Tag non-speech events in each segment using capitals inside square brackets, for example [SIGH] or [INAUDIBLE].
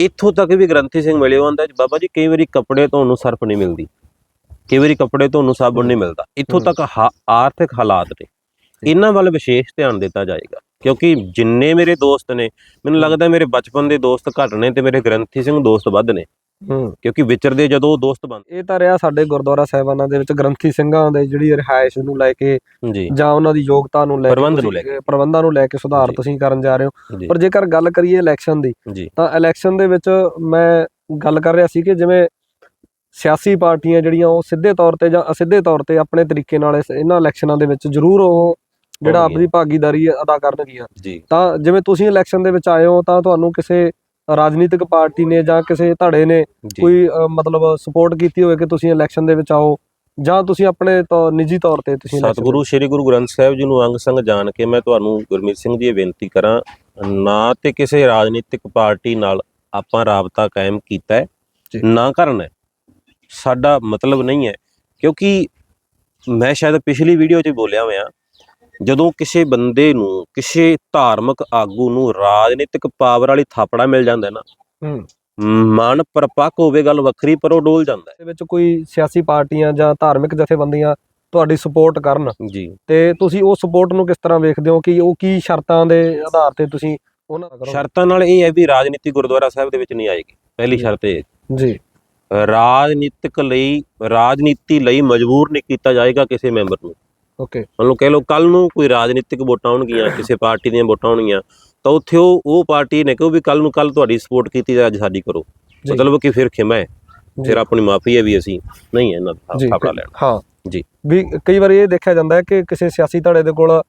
ਇੱਥੋਂ ਤੱਕ ਵੀ ਗ੍ਰੰਥੀ ਸਿੰਘ ਮਿਲਿਓ ਆਂਦਾ ਬਾਬਾ ਜੀ ਕਈ ਵਾਰੀ ਕੱਪੜੇ ਤੁਹਾਨੂੰ ਸਰਫ ਨਹੀਂ ਮਿਲਦੀ। ਕਈ ਵਾਰੀ ਕੱਪੜੇ ਤੁਹਾਨੂੰ ਸਾਬਣ ਨਹੀਂ ਮਿਲਦਾ। ਇੱਥੋਂ। ਤੱਕ ਆਰਥਿਕ ਹਾਲਾਤ ਨੇ। ਇਹਨਾਂ ਵੱਲ ਵਿਸ਼ੇਸ਼ ਧਿਆਨ ਦਿੱਤਾ ਜਾਏਗਾ। ਕਿਉਂਕਿ ਜਿੰਨੇ ਮੇਰੇ ਦੋਸਤ ਨੇ ਮੈਨੂੰ ਲੱਗਦਾ ਮੇਰੇ ਬਚਪਨ ਦੇ ਦੋਸਤ ਘੱਟ ਨੇ ਤੇ ਮੇਰੇ ਗ੍ਰੰਥੀ ਸਿੰਘ ਦੋਸਤ ਵੱਧ ਨੇ। ਕਿਉਂਕਿ ਵਿਚਰਦੇ ਜਦੋਂ ਦੋਸਤ ਬਣ ਇਹ ਤਾਂ ਰਿਹਾ ਸਾਡੇ ਗੁਰਦੁਆਰਾ ਸਾਹਿਬਾਨਾਂ ਦੇ ਵਿੱਚ ਗ੍ਰੰਥੀ ਸਿੰਘਾਂ ਦੇ ਜਿਹੜੀ ਰਿਹਾਇਸ਼ ਨੂੰ ਲੈ ਕੇ ਜੀ। ਉਹਨਾਂ ਦੀ ਯੋਗਤਾ ਨੂੰ ਲੈ ਕੇ ਪ੍ਰਬੰਧ ਨੂੰ ਤੁਸੀਂ, ਪ੍ਰਬੰਧਾਂ ਨੂੰ ਲੈ ਕੇ ਸੁਧਾਰ। ਤੁਸੀਂ ਕਰਨ ਜਾ ਰਹੇ ਹੋ। ਪਰ ਜੇਕਰ ਗੱਲ ਕਰੀਏ ਇਲੈਕਸ਼ਨ ਦੀ ਤਾਂ ਇਲੈਕਸ਼ਨ ਦੇ ਵਿੱਚ ਮੈਂ ਗੱਲ ਕਰ ਰਿਹਾ ਸੀ ਕਿ ਜਿਵੇਂ ਸਿਆਸੀ ਪਾਰਟੀਆਂ ਜਿਹੜੀਆਂ ਉਹ ਸਿੱਧੇ ਤੌਰ ਤੇ ਜਾਂ ਅਸਿੱਧੇ ਤੌਰ ਤੇ ਆਪਣੇ ਤਰੀਕੇ ਨਾਲ ਇਹਨਾਂ ਇਲੈਕਸ਼ਨਾਂ ਦੇ ਵਿੱਚ ਜ਼ਰੂਰ ਉਹ ਜਿਹੜਾ। ਆਪਣੀ ਭਾਗੀਦਾਰੀ ਅਦਾ ਕਰਨਗੀਆਂ। ਤਾਂ ਜਿਵੇਂ ਤੁਸੀਂ ਇਲੈਕਸ਼ਨ ਦੇ ਵਿੱਚ ਆਏ ਹੋ ਤਾਂ ਤੁਹਾਨੂੰ ਕਿਸੇ ਰਾਜਨੀਤਿਕ ਪਾਰਟੀ ਨੇ ਜਾਂ ਕਿਸੇ ਧੜੇ ਨੇ ਕੋਈ ਮਤਲਬ ਸਪੋਰਟ ਕੀਤੀ ਹੋਵੇ ਕਿ ਤੁਸੀਂ ਇਲੈਕਸ਼ਨ ਦੇ ਵਿੱਚ ਆਓ ਜਾਂ ਤੁਸੀਂ ਆਪਣੇ ਤੋਂ ਨਿੱਜੀ ਤੌਰ ਤੇ ਤੁਸੀਂ ਸਤਿਗੁਰੂ ਸ੍ਰੀ ਗੁਰੂ ਗ੍ਰੰਥ ਸਾਹਿਬ ਜੀ ਨੂੰ ਅੰਗ ਸੰਗ ਜਾਣ ਕੇ ਮੈਂ ਤੁਹਾਨੂੰ ਗੁਰਮੀਤ ਸਿੰਘ ਜੀ ਇਹ ਬੇਨਤੀ ਕਰਾਂ ਨਾ ਤੇ ਕਿਸੇ ਰਾਜਨੀਤਿਕ ਪਾਰਟੀ ਨਾਲ ਆਪਾਂ ਰਾਬਤਾ ਕਾਇਮ ਕੀਤਾ ਹੈ। ਨਾ ਕਰਨਾ। ਸਾਡਾ ਮਤਲਬ ਨਹੀਂ ਹੈ ਕਿਉਂਕਿ ਮੈਂ ਸ਼ਾਇਦ ਪਿਛਲੀ ਵੀਡੀਓ 'ਚ ਬੋਲਿਆ ਹੋਇਆ ਜਦੋਂ ਕਿਸੇ ਬੰਦੇ ਨੂੰ ਕਿਸੇ ਧਾਰਮਿਕ ਆਗੂ ਨੂੰ ਰਾਜਨੀਤਿਕ ਪਾਵਰ ਵਾਲੀ ਥਾਪੜਾ ਮਿਲ ਜਾਂਦਾ ਹੈ ਨਾ ਹੂੰ। ਮਨ ਪਰਪੱਕ ਹੋਵੇ ਗੱਲ ਵੱਖਰੀ ਪਰ ਉਹ ਡੋਲ ਜਾਂਦਾ ਦੇ ਵਿੱਚ ਕੋਈ ਸਿਆਸੀ ਪਾਰਟੀਆਂ ਜਾਂ ਧਾਰਮਿਕ ਜਥੇਬੰਦੀਆਂ ਤੁਹਾਡੀ ਸਪੋਰਟ ਕਰਨ। ਹੈ ਜੀ। ਤੇ ਤੁਸੀਂ ਉਹ ਸਪੋਰਟ ਨੂੰ ਕਿਸ ਤਰ੍ਹਾਂ ਵੇਖਦੇ ਹੋ ਕਿ ਉਹ ਕੀ ਸ਼ਰਤਾਂ ਦੇ ਆਧਾਰ ਤੇ ਤੁਸੀਂ ਉਹਨਾਂ ਦਾ ਕਰੋ ਸ਼ਰਤਾਂ ਨਾਲ ਇਹ ਹੈ ਵੀ ਰਾਜਨੀਤੀ ਗੁਰਦੁਆਰਾ ਸਾਹਿਬ ਦੇ ਵਿੱਚ ਨਹੀਂ ਆਏਗੀ। ਪਹਿਲੀ। ਸ਼ਰਤ ਇਹ ਹੈ। ਜੀ। ਰਾਜਨੀਤਿਕ ਲਈ ਰਾਜਨੀਤੀ ਲਈ ਮਜਬੂਰ ਨਹੀਂ ਕੀਤਾ ਜਾਏਗਾ ਕਿਸੇ ਮੈਂਬਰ ਨੂੰ। ਓਕੇ ਮੰਨ ਲਓ ਕਹਿ ਲਓ ਕੱਲ ਨੂੰ ਕੋਈ ਰਾਜਨੀਤਿਕ ਵੋਟਾਂ ਆਉਣਗੀਆਂ ਕਿਸੇ ਪਾਰਟੀ ਦੀਆਂ ਵੋਟਾਂ ਆਉਣਗੀਆਂ ਤਾਂ ਉੱਥੇ ਉਹ ਉਹ ਪਾਰਟੀ ਨੇ ਕਿਹਾ ਵੀ ਕੱਲ ਨੂੰ ਕੱਲ ਤੁਹਾਡੀ ਸਪੋਰਟ ਕੀਤੀ ਤੇ ਅੱਜ ਸਾਡੀ ਕਰੋ। ਮਤਲਬ ਕਿ ਫਿਰ ਖਿਮਾ ਹੈ। ਫਿਰ ਆਪਣੀ ਮਾਫੀ ਹੈ ਵੀ ਅਸੀਂ ਨਹੀਂ ਇਹਨਾਂ ਦਾ ਥਾਪੜਾ ਲੈਣਾ। ਹਾਂ। ਜੀ। ਵੀ ਕਈ ਵਾਰੀ ਇਹ ਦੇਖਿਆ ਜਾਂਦਾ ਹੈ ਕਿ ਕਿਸੇ ਸਿਆਸੀ ਧੜੇ ਦੇ ਕੋਲ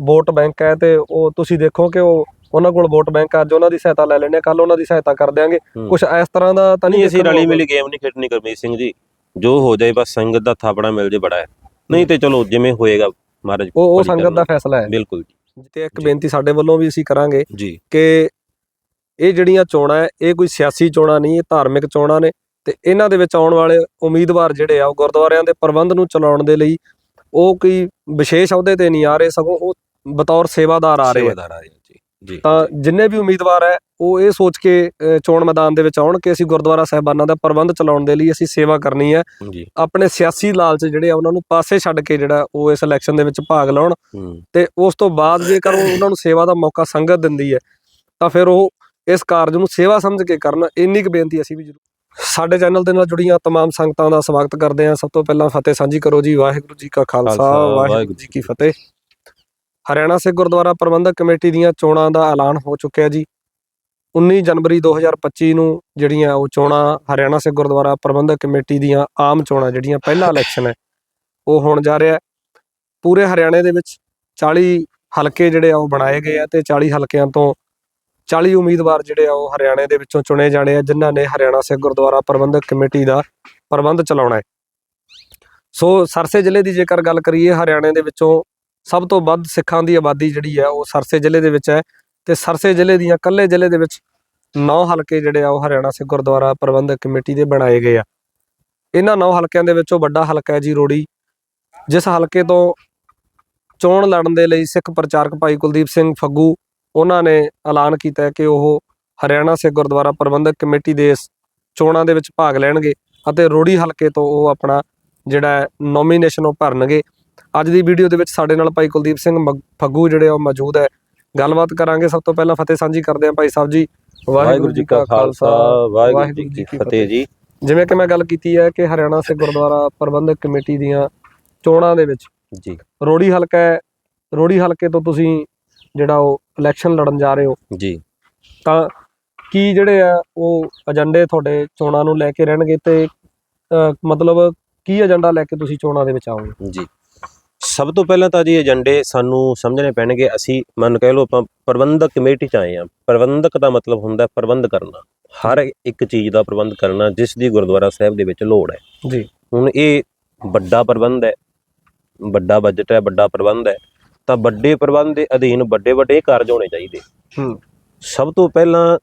ਵੋਟ ਬੈਂਕ ਹੈ ਤੇ ਉਹ ਤੁਸੀਂ ਦੇਖੋ ਕਿ ਉਹ ਉਹਨਾਂ ਕੋਲ ਵੋਟ ਬੈਂਕ ਅੱਜ ਉਹਨਾਂ ਦੀ ਸਹਾਇਤਾ ਲੈ ਲੈਣੇ ਕੱਲ ਉਹਨਾਂ ਦੀ ਸਹਾਇਤਾ ਕਰ ਦਿਆਂਗੇ। ਹੂੰ। ਕੁਝ ਇਸ ਤਰ੍ਹਾਂ ਦਾ ਤਾਂ ਨਹੀਂ ਅਸੀਂ ਰਲੀ ਮਿਲੀ ਗੇਮ ਨਹੀਂ ਖੇਡਣੀ ਗੁਰਮੀਤ ਸਿੰਘ ਜੀ। ਜੋ ਹੋ ਜਾਏ ਬਸ ਸੰਗਤ ਦਾ ਥਾਪੜਾ ਮਿਲ ਜੇ ਬੜਾ ਹੈ। ਨਹੀਂ ਤੇ ਚਲੋ ਜਿਵੇਂ ਹੋਏਗਾ ਮਹਾਰਾਜ ਉਹ ਉਹ ਸੰਗਤ। ਦਾ ਫੈਸਲਾ ਹੈ ਬਿਲਕੁਲ ਜੀ ਤੇ ਇੱਕ। ਬੇਨਤੀ ਸਾਡੇ ਵੱਲੋਂ ਵੀ ਅਸੀਂ ਕਰਾਂਗੇ ਜੀ ਕਿ ਇਹ ਜਿਹੜੀਆਂ ਚੋਣਾਂ ਹੈ ਇਹ ਕੋਈ ਸਿਆਸੀ ਚੋਣਾਂ ਨਹੀਂ ਇਹ ਧਾਰਮਿਕ ਚੋਣਾਂ ਨੇ ਤੇ ਇਹਨਾਂ ਦੇ ਵਿੱਚ ਆਉਣ ਵਾਲੇ ਉਮੀਦਵਾਰ ਜਿਹੜੇ ਆ ਉਹ ਗੁਰਦੁਆਰਿਆਂ ਦੇ ਪ੍ਰਬੰਧ ਨੂੰ ਚਲਾਉਣ ਦੇ ਲਈ ਉਹ ਕੋਈ ਵਿਸ਼ੇਸ਼ ਅਹੁਦੇ ਤੇ ਨਹੀਂ ਆ ਰਹੇ ਸਗੋਂ ਉਹ ਬਤੌਰ ਸੇਵਾਦਾਰ ਆ ਰਹੇ ਆ ਸੇਵਾਦਾਰ ਆ ਰਹੇ ਆ ਜੀ ਜੀ ਤਾਂ ਜਿੰਨੇ ਵੀ ਉਮੀਦਵਾਰ ਹੈ ਉਹ ਇਹ ਸੋਚ ਕੇ ਅ, ਚੋਣ ਮੈਦਾਨ ਦੇ ਵਿੱਚ ਆਉਣ ਕਿ ਅਸੀਂ ਗੁਰਦੁਆਰਾ ਸਾਹਿਬਾਨਾਂ ਦਾ ਪ੍ਰਬੰਧ ਚਲਾਉਣ ਦੇ ਲਈ ਅਸੀਂ ਸੇਵਾ ਕਰਨੀ ਹੈ ਜੀ ਆਪਣੇ ਸਿਆਸੀ ਲਾਲਚ ਜਿਹੜੇ ਆ ਉਹਨਾਂ ਨੂੰ ਪਾਸੇ ਛੱਡ ਕੇ ਜਿਹੜਾ ਉਹ ਇਸ ਇਲੈਕਸ਼ਨ ਦੇ ਵਿੱਚ ਭਾਗ ਲਾਉਣ ਹੂੰ ਤੇ ਉਸ ਤੋਂ ਬਾਅਦ ਜੇਕਰ ਉਹ ਉਹਨਾਂ ਨੂੰ ਸੇਵਾ ਦਾ ਮੌਕਾ ਸੰਗਤ ਦਿੰਦੀ ਹੈ ਤਾਂ ਫਿਰ ਉਹ ਇਸ ਕਾਰਜ ਨੂੰ ਸੇਵਾ ਸਮਝ ਕੇ ਕਰਨ ਇੰਨੀ ਕੁ ਬੇਨਤੀ ਅਸੀਂ ਵੀ ਜ਼ਰੂਰ ਸਾਡੇ ਚੈਨਲ ਦੇ ਨਾਲ ਜੁੜੀਆਂ तमाम ਸੰਗਤਾਂ ਦਾ ਸਵਾਗਤ ਕਰਦੇ ਹਾਂ ਸਭ ਤੋਂ ਪਹਿਲਾਂ ਫਤਿਹ ਸਾਂਝੀ ਕਰੋ ਜੀ ਵਾਹਿਗੁਰੂ ਜੀ ਕਾ ਖਾਲਸਾ ਖਾਲਸਾ, ਵਾਹਿਗੁਰੂ ਵਾਹਿਗੁਰੂ ਜੀ ਕੀ ਫਤਿਹ ਹਰਿਆਣਾ ਸਿੱਖ ਗੁਰਦੁਆਰਾ ਪ੍ਰਬੰਧਕ ਕਮੇਟੀ ਦੀਆਂ ਚੋਣਾਂ ਦਾ ਐਲਾਨ ਹੋ ਚੁੱਕਿਆ ਜੀ। 19 ਜਨਵਰੀ 2025 ਨੂੰ ਜਿਹੜੀਆਂ ਉਹ ਚੋਣਾਂ ਹਰਿਆਣਾ ਸਿੱਖ ਗੁਰਦੁਆਰਾ ਪ੍ਰਬੰਧਕ ਕਮੇਟੀ ਦੀਆਂ ਆਮ ਚੋਣਾਂ ਜਿਹੜੀਆਂ ਪਹਿਲਾ ਇਲੈਕਸ਼ਨ ਹੈ, ਉਹ ਹੋਣ ਜਾ ਰਿਹਾ ਹੈ। ਪੂਰੇ ਹਰਿਆਣੇ ਦੇ ਵਿੱਚ 40 ਹਲਕੇ ਜਿਹੜੇ ਆ ਉਹ ਬਣਾਏ ਗਏ ਆ ਤੇ 40 ਹਲਕਿਆਂ ਤੋਂ 40 ਉਮੀਦਵਾਰ ਜਿਹੜੇ ਆ ਉਹ ਹਰਿਆਣੇ ਦੇ ਵਿੱਚੋਂ ਚੁਣੇ ਜਾਣੇ ਆ, ਜਿਨ੍ਹਾਂ ਨੇ ਹਰਿਆਣਾ ਸਿੱਖ ਗੁਰਦੁਆਰਾ ਪ੍ਰਬੰਧਕ ਕਮੇਟੀ ਦਾ ਪ੍ਰਬੰਧ ਚਲਾਉਣਾ ਹੈ। ਸੋ ਸਰਸੇ ਜ਼ਿਲ੍ਹੇ ਦੀ ਜੇਕਰ ਗੱਲ ਕਰੀਏ, ਹਰਿਆਣੇ ਦੇ ਵਿੱਚੋਂ ਸਭ ਤੋਂ ਵੱਧ ਸਿੱਖਾਂ ਦੀ ਆਬਾਦੀ ਜਿਹੜੀ ਹੈ ਉਹ ਸਰਸੇ ਜ਼ਿਲ੍ਹੇ ਦੇ ਵਿੱਚ ਹੈ ਤੇ ਸਰਸੇ ਜ਼ਿਲ੍ਹੇ ਦੀਆਂ ਇਕੱਲੇ ਜ਼ਿਲ੍ਹੇ ਦੇ ਵਿੱਚ ਨੌ ਹਲਕੇ ਜਿਹੜੇ ਆ ਉਹ ਹਰਿਆਣਾ ਸਿੱਖ ਗੁਰਦੁਆਰਾ ਪ੍ਰਬੰਧਕ ਕਮੇਟੀ ਦੇ ਬਣਾਏ ਗਏ ਆ। ਇਹਨਾਂ ਨੌ ਹਲਕਿਆਂ ਦੇ ਵਿੱਚੋਂ ਵੱਡਾ ਹਲਕਾ ਹੈ ਜੀ ਰੋੜੀ। ਜਿਸ ਹਲਕੇ ਤੋਂ ਚੋਣ ਲੜਨ ਦੇ ਲਈ ਸਿੱਖ ਪ੍ਰਚਾਰਕ ਭਾਈ ਕੁਲਦੀਪ ਸਿੰਘ ਫੱਗੂ ਉਹਨਾਂ ਨੇ ਐਲਾਨ ਕੀਤਾ ਕਿ ਉਹ ਹਰਿਆਣਾ ਸਿੱਖ ਗੁਰਦੁਆਰਾ ਪ੍ਰਬੰਧਕ ਕਮੇਟੀ ਦੇ ਇਸ ਚੋਣਾਂ ਦੇ ਵਿੱਚ ਭਾਗ ਲੈਣਗੇ ਅਤੇ ਰੋੜੀ ਹਲਕੇ ਤੋਂ ਉਹ ਆਪਣਾ ਜਿਹੜਾ ਨੋਮੀਨੇਸ਼ਨ ਉਹ ਭਰਨਗੇ। ਅੱਜ ਦੀ ਵੀਡੀਓ ਦੇ ਵਿੱਚ ਸਾਡੇ ਨਾਲ ਭਾਈ ਕੁਲਦੀਪ ਸਿੰਘ ਫੱਗੂ ਜਿਹੜੇ ਉਹ ਮੌਜੂਦ ਹੈ। ਗੱਲਬਾਤ ਕਰਾਂਗੇ ਸਭ ਤੋਂ ਪਹਿਲਾਂ ਫਤਿਹ ਸਾਂਝੀ ਕਰਦੇ ਹਾਂ ਭਾਈ ਸਾਹਿਬ ਜੀ। ਵਾਹਿਗੁਰੂ ਜੀ ਕਾ ਖਾਲਸਾ ਵਾਹਿਗੁਰੂ ਜੀ ਕੀ ਫਤਿਹ ਜੀ। ਜਿਵੇਂ ਕਿ ਮੈਂ ਗੱਲ ਕੀਤੀ ਹੈ ਕਿ ਹਰਿਆਣਾ ਸਿੱਖ ਗੁਰਦੁਆਰਾ ਪ੍ਰਬੰਧਕ ਕਮੇਟੀ ਦੀਆਂ ਚੋਣਾਂ ਦੇ ਵਿੱਚ ਜੀ। ਰੋੜੀ ਹਲਕਾ ਹੈ। ਰੋੜੀ ਹਲਕੇ ਤੋਂ ਤੁਸੀਂ ਜਿਹੜਾ ਉਹ ਇਲੈਕਸ਼ਨ ਲੜਨ ਜਾ ਰਹੇ ਹੋ। ਜੀ। ਤਾਂ ਕੀ ਜਿਹੜੇ ਆ ਉਹ ਏਜੰਡੇ ਤੁਹਾਡੇ ਚੋਣਾਂ ਨੂੰ ਲੈ ਕੇ ਰਹਿਣਗੇ ਤੇ ਮਤਲਬ ਕੀ ਏਜੰਡਾ ਲੈ ਕੇ ਤੁਸੀਂ ਚੋਣਾਂ ਦੇ ਵਿੱਚ ਆਓਗੇ? ਜੀ। ਸਭ ਤੋਂ ਪਹਿਲਾਂ ਤਾਂ ਜੀ ਏਜੰਡੇ ਸਾਨੂੰ ਸਮਝਣੇ ਪੈਣਗੇ ਅਸੀਂ ਮੰਨ ਕਹਿ ਲਓ ਆਪਾਂ ਪ੍ਰਬੰਧਕ ਕਮੇਟੀ ਚ ਆਏ ਆ ਪ੍ਰਬੰਧਕ ਦਾ ਮਤਲਬ ਹੁੰਦਾ ਪ੍ਰਬੰਧ ਕਰਨਾ। ਹਰ ਇੱਕ ਚੀਜ਼ ਦਾ ਪ੍ਰਬੰਧ ਕਰਨਾ ਜਿਸ ਦੀ ਗੁਰਦੁਆਰਾ ਸਾਹਿਬ ਦੇ ਵਿੱਚ ਲੋੜ ਹੈ। ਜੀ। ਹੁਣ ਇਹ ਵੱਡਾ ਪ੍ਰਬੰਧ ਹੈ ਵੱਡਾ ਬਜਟ ਹੈ ਵੱਡਾ ਪ੍ਰਬੰਧ ਹੈ ਤਾਂ ਵੱਡੇ ਪ੍ਰਬੰਧ ਦੇ ਅਧੀਨ ਵੱਡੇ ਵੱਡੇ ਕਾਰਜ ਹੋਣੇ ਚਾਹੀਦੇ। ਹੂੰ। ਸਭ ਤੋਂ ਪਹਿਲਾਂ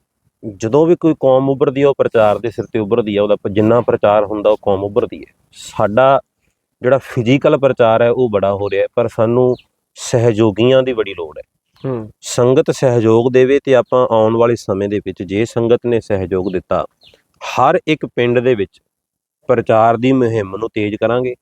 ਜਦੋਂ ਵੀ ਕੋਈ ਕੌਮ ਉੱਭਰਦੀ ਹੈ ਉਹ ਪ੍ਰਚਾਰ ਦੇ ਸਿਰ ਤੇ ਉੱਭਰਦੀ ਹੈ ਉਹਦਾ ਜਿੰਨਾ ਪ੍ਰਚਾਰ ਹੁੰਦਾ ਉਹ ਕੌਮ ਉੱਭਰਦੀ ਹੈ। ਸਾਡਾ ਜਿਹੜਾ ਫਿਜ਼ੀਕਲ ਪ੍ਰਚਾਰ ਹੈ ਉਹ ਬੜਾ ਹੋ ਰਿਹਾ ਪਰ ਸਾਨੂੰ ਸਹਿਯੋਗੀਆਂ ਦੀ ਬੜੀ ਲੋੜ ਹੈ। ਹੂੰ। ਸੰਗਤ ਸਹਿਯੋਗ ਦੇਵੇ ਤੇ ਆਪਾਂ ਆਉਣ ਵਾਲੇ ਸਮੇਂ ਦੇ ਵਿੱਚ ਜੇ ਸੰਗਤ ਨੇ ਸਹਿਯੋਗ ਦਿੱਤਾ ਹਰ ਇੱਕ ਪਿੰਡ ਦੇ ਵਿੱਚ ਪ੍ਰਚਾਰ ਦੀ ਮੁਹਿੰਮ ਨੂੰ ਤੇਜ਼ ਕਰਾਂਗੇ।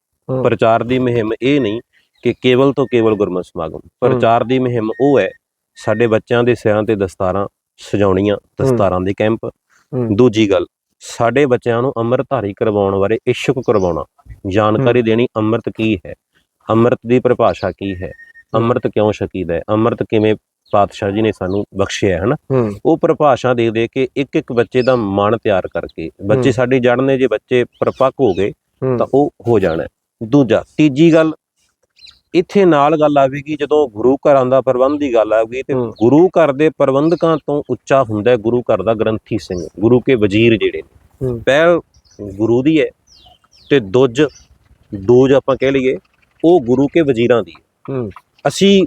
ਪ੍ਰਚਾਰ ਦੀ ਮੁਹਿੰਮ ਇਹ ਨਹੀਂ ਕਿ ਕੇਵਲ ਤੋਂ ਕੇਵਲ ਗੁਰਮਤਿ ਸਮਾਗਮ। ਪ੍ਰਚਾਰ ਦੀ ਮੁਹਿੰਮ ਉਹ ਹੈ ਸਾਡੇ ਬੱਚਿਆਂ ਦੇ ਸਿਰਾਂ ਤੇ ਦਸਤਾਰਾਂ ਸਜਾਉਣੀਆਂ ਦਸਤਾਰਾਂ ਦੇ ਕੈਂਪ। ਦੂਜੀ ਗੱਲ ਸਾਡੇ ਬੱਚਿਆਂ ਨੂੰ ਅੰਮ੍ਰਿਤਧਾਰੀ ਕਰਵਾਉਣ ਬਾਰੇ ਇਸ਼ਕ ਕਰਵਾਉਣਾ। ਜਾਣਕਾਰੀ ਦੇਣੀ ਅੰਮ੍ਰਿਤ ਕੀ ਹੈ? ਅੰਮ੍ਰਿਤ ਦੀ ਪਰਿਭਾਸ਼ਾ ਕੀ ਹੈ? ਅੰਮ੍ਰਿਤ ਕਿਉਂ ਛਕੀਦਾ ਹੈ? ਅੰਮ੍ਰਿਤ ਕਿਵੇਂ ਪਾਤਸ਼ਾਹ ਜੀ ਨੇ ਸਾਨੂੰ ਬਖਸ਼ਿਆ ਹੈ ਹਨਾ? ਹੂੰ। ਉਹ ਪਰਿਭਾਸ਼ਾ ਦੇ ਦੇ ਕੇ ਇੱਕ ਇੱਕ ਬੱਚੇ ਦਾ ਮਨ ਤਿਆਰ ਕਰਕੇ ਬੱਚੇ। ਸਾਡੀ ਜੜ ਨੇ ਜੇ ਬੱਚੇ ਪਰਿਪੱਕ ਹੋ ਗਏ ਤਾਂ ਉਹ ਹੋ ਜਾਣਾ। ਦੂਜਾ ਤੀਜੀ ਗੱਲ ਇੱਥੇ ਨਾਲ ਗੱਲ ਆਵੇਗੀ ਜਦੋਂ ਗੁਰੂ ਘਰਾਂ ਦਾ ਪ੍ਰਬੰਧ ਦੀ ਗੱਲ ਆਵੇਗੀ ਤੇ। ਗੁਰੂ ਘਰ ਦੇ ਪ੍ਰਬੰਧਕਾਂ ਤੋਂ ਉੱਚਾ ਹੁੰਦਾ ਹੈ ਗੁਰੂ ਘਰ ਦਾ ਗ੍ਰੰਥੀ ਸਿੰਘ ਗੁਰੂ ਕੇ ਵਜ਼ੀਰ ਜਿਹੜੇ ਨੇ। ਪਹਿਲ ਗੁਰੂ ਦੀ ਹੈ ਤੇ ਦੁੱਜ ਦੂਜ ਆਪਾਂ ਕਹਿ ਲਈਏ ਉਹ ਗੁਰੂ ਕੇ ਵਜ਼ੀਰਾਂ ਦੀ ਹੈ ਅਸੀਂ